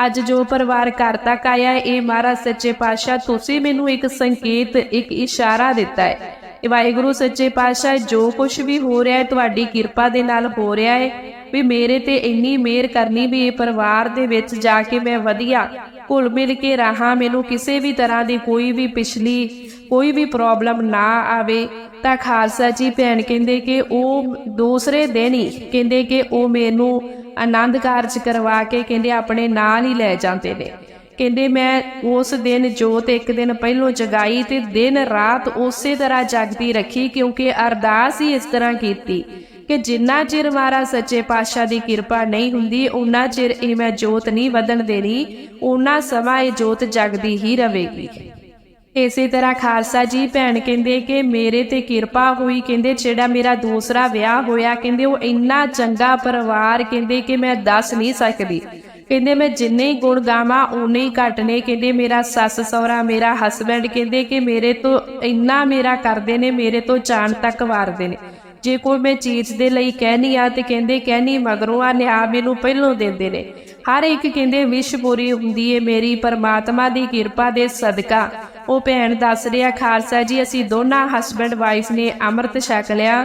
ਅੱਜ ਜੋ ਪਰਿਵਾਰ ਘਰ ਤੱਕ ਆਇਆ, ਇਹ ਮਹਾਰਾਜ ਸੱਚੇ ਪਾਤਸ਼ਾਹ ਤੁਸੀਂ ਮੈਨੂੰ ਇੱਕ ਸੰਕੇਤ, ਇੱਕ ਇਸ਼ਾਰਾ ਦਿੱਤਾ ਹੈ। ਵਾਹਿਗੁਰੂ ਸੱਚੇ ਪਾਤਸ਼ਾਹ, ਜੋ ਕੁਝ ਵੀ ਹੋ ਰਿਹਾ ਹੈ, ਤੁਹਾਡੀ ਕਿਰਪਾ ਦੇ ਨਾਲ ਹੋ ਰਿਹਾ ਹੈ। ਵੀ ਮੇਰੇ ਤੇ ਇੰਨੀ ਮਿਹਰ ਕਰਨੀ ਵੀ ਇਹ ਪਰਿਵਾਰ ਦੇ ਵਿੱਚ ਜਾ ਕੇ ਮੈਂ ਵਧੀਆ ਘੁਲ ਮਿਲ ਕੇ ਰਹਾ, ਮੈਨੂੰ ਕਿਸੇ ਵੀ ਤਰ੍ਹਾਂ ਦੀ ਕੋਈ ਵੀ ਪਿਛਲੀ, ਕੋਈ ਵੀ ਪ੍ਰੋਬਲਮ ਨਾ ਆਵੇ। ਤਾਂ ਖਾਲਸਾ ਜੀ ਭੈਣ ਕਹਿੰਦੇ ਕਿ ਉਹ ਦੂਸਰੇ ਦਿਨ ਹੀ ਕਹਿੰਦੇ ਕਿ ਉਹ ਮੈਨੂੰ ਆਨੰਦ ਕਾਰਜ ਕਰਵਾ ਕੇ ਕਹਿੰਦੇ ਆਪਣੇ ਨਾਲ ਹੀ ਲੈ ਜਾਂਦੇ ਨੇ। ਕਹਿੰਦੇ ਮੈਂ ਉਸ ਦਿਨ ਜੋਤ ਇੱਕ ਦਿਨ ਪਹਿਲੋਂ ਜਗਾਈ ਤੇ ਦਿਨ ਰਾਤ ਉਸੇ ਤਰ੍ਹਾਂ ਜਗਦੀ ਰੱਖੀ ਕਿਉਂਕਿ ਅਰਦਾਸ ਹੀ ਇਸ ਤਰ੍ਹਾਂ ਕੀਤੀ। ਕਿ ਜਿੰਨਾ ਚਿਰ ਮਹਾਰਾ ਸੱਚੇ ਪਾਤਸ਼ਾਹ ਦੀ ਕਿਰਪਾ ਨਹੀਂ ਹੁੰਦੀ ਉਨਾ ਚਿਰ ਇਹ ਮੈਂ ਜੋਤ ਨਹੀਂ ਵਧਣ ਦੇਣੀ ਉਨਾ ਸਮਾਂ ਇਹ ਜੋਤ ਜਗਦੀ ਹੀ ਰਵੇਗੀ ਇਸੇ ਤਰ੍ਹਾਂ ਖਾਲਸਾ ਜੀ ਭੈਣ ਕਹਿੰਦੇ ਕਿ ਮੇਰੇ ਤੇ ਕਿਰਪਾ ਹੋਈ, ਕਹਿੰਦੇ ਜਿਹੜਾ ਮੇਰਾ ਦੂਸਰਾ ਵਿਆਹ ਹੋਇਆ, ਕਹਿੰਦੇ ਉਹ ਇੰਨਾ ਚੰਗਾ ਪਰਿਵਾਰ, ਕਹਿੰਦੇ ਕਿ ਮੈਂ ਦੱਸ ਨਹੀਂ ਸਕਦੀ। ਕਹਿੰਦੇ ਮੈਂ ਜਿੰਨੇ ਗੁਣ ਗਾਵਾਂ ਉਨੇ ਹੀ ਘੱਟ ਨੇ, ਕਹਿੰਦੇ ਮੇਰਾ ਸੱਸ ਸਹੁਰਾ, ਮੇਰਾ ਹਸਬੈਂਡ ਕਹਿੰਦੇ ਕਿ ਮੇਰੇ ਤੋਂ ਇੰਨਾ ਮੇਰਾ ਕਰਦੇ ਨੇ, ਮੇਰੇ ਤੋਂ ਜਾਨ ਤੱਕ ਵਾਰਦੇ ਨੇ। ਜੇ ਕੋਈ ਮੈਂ ਚੀਜ਼ ਦੇ ਲਈ ਕਹਿਨੀ ਆ ਤੇ ਕਹਿੰਦੇ ਕਹਿਨੀ, ਮਗਰੋਂ ਆ ਨਿਆ ਮੈਨੂੰ ਪਹਿਲੋਂ ਦਿੰਦੇ ਨੇ। ਹਰ ਇੱਕ ਕਹਿੰਦੇ, ਵਿਸ਼ ਪੂਰੀ ਹੁੰਦੀ ਏ ਮੇਰੀ, ਪਰਮਾਤਮਾ ਦੀ ਕਿਰਪਾ ਦੇ ਸਦਕਾ। ਉਹ ਭੈਣ ਦੱਸ ਰਿਹਾ, ਖਾਲਸਾ ਜੀ, ਅਸੀਂ ਦੋਨਾਂ ਹਸਬੈਂਡ ਵਾਈਫ ਨੇ ਅੰਮ੍ਰਿਤ ਛਕ ਲਿਆ।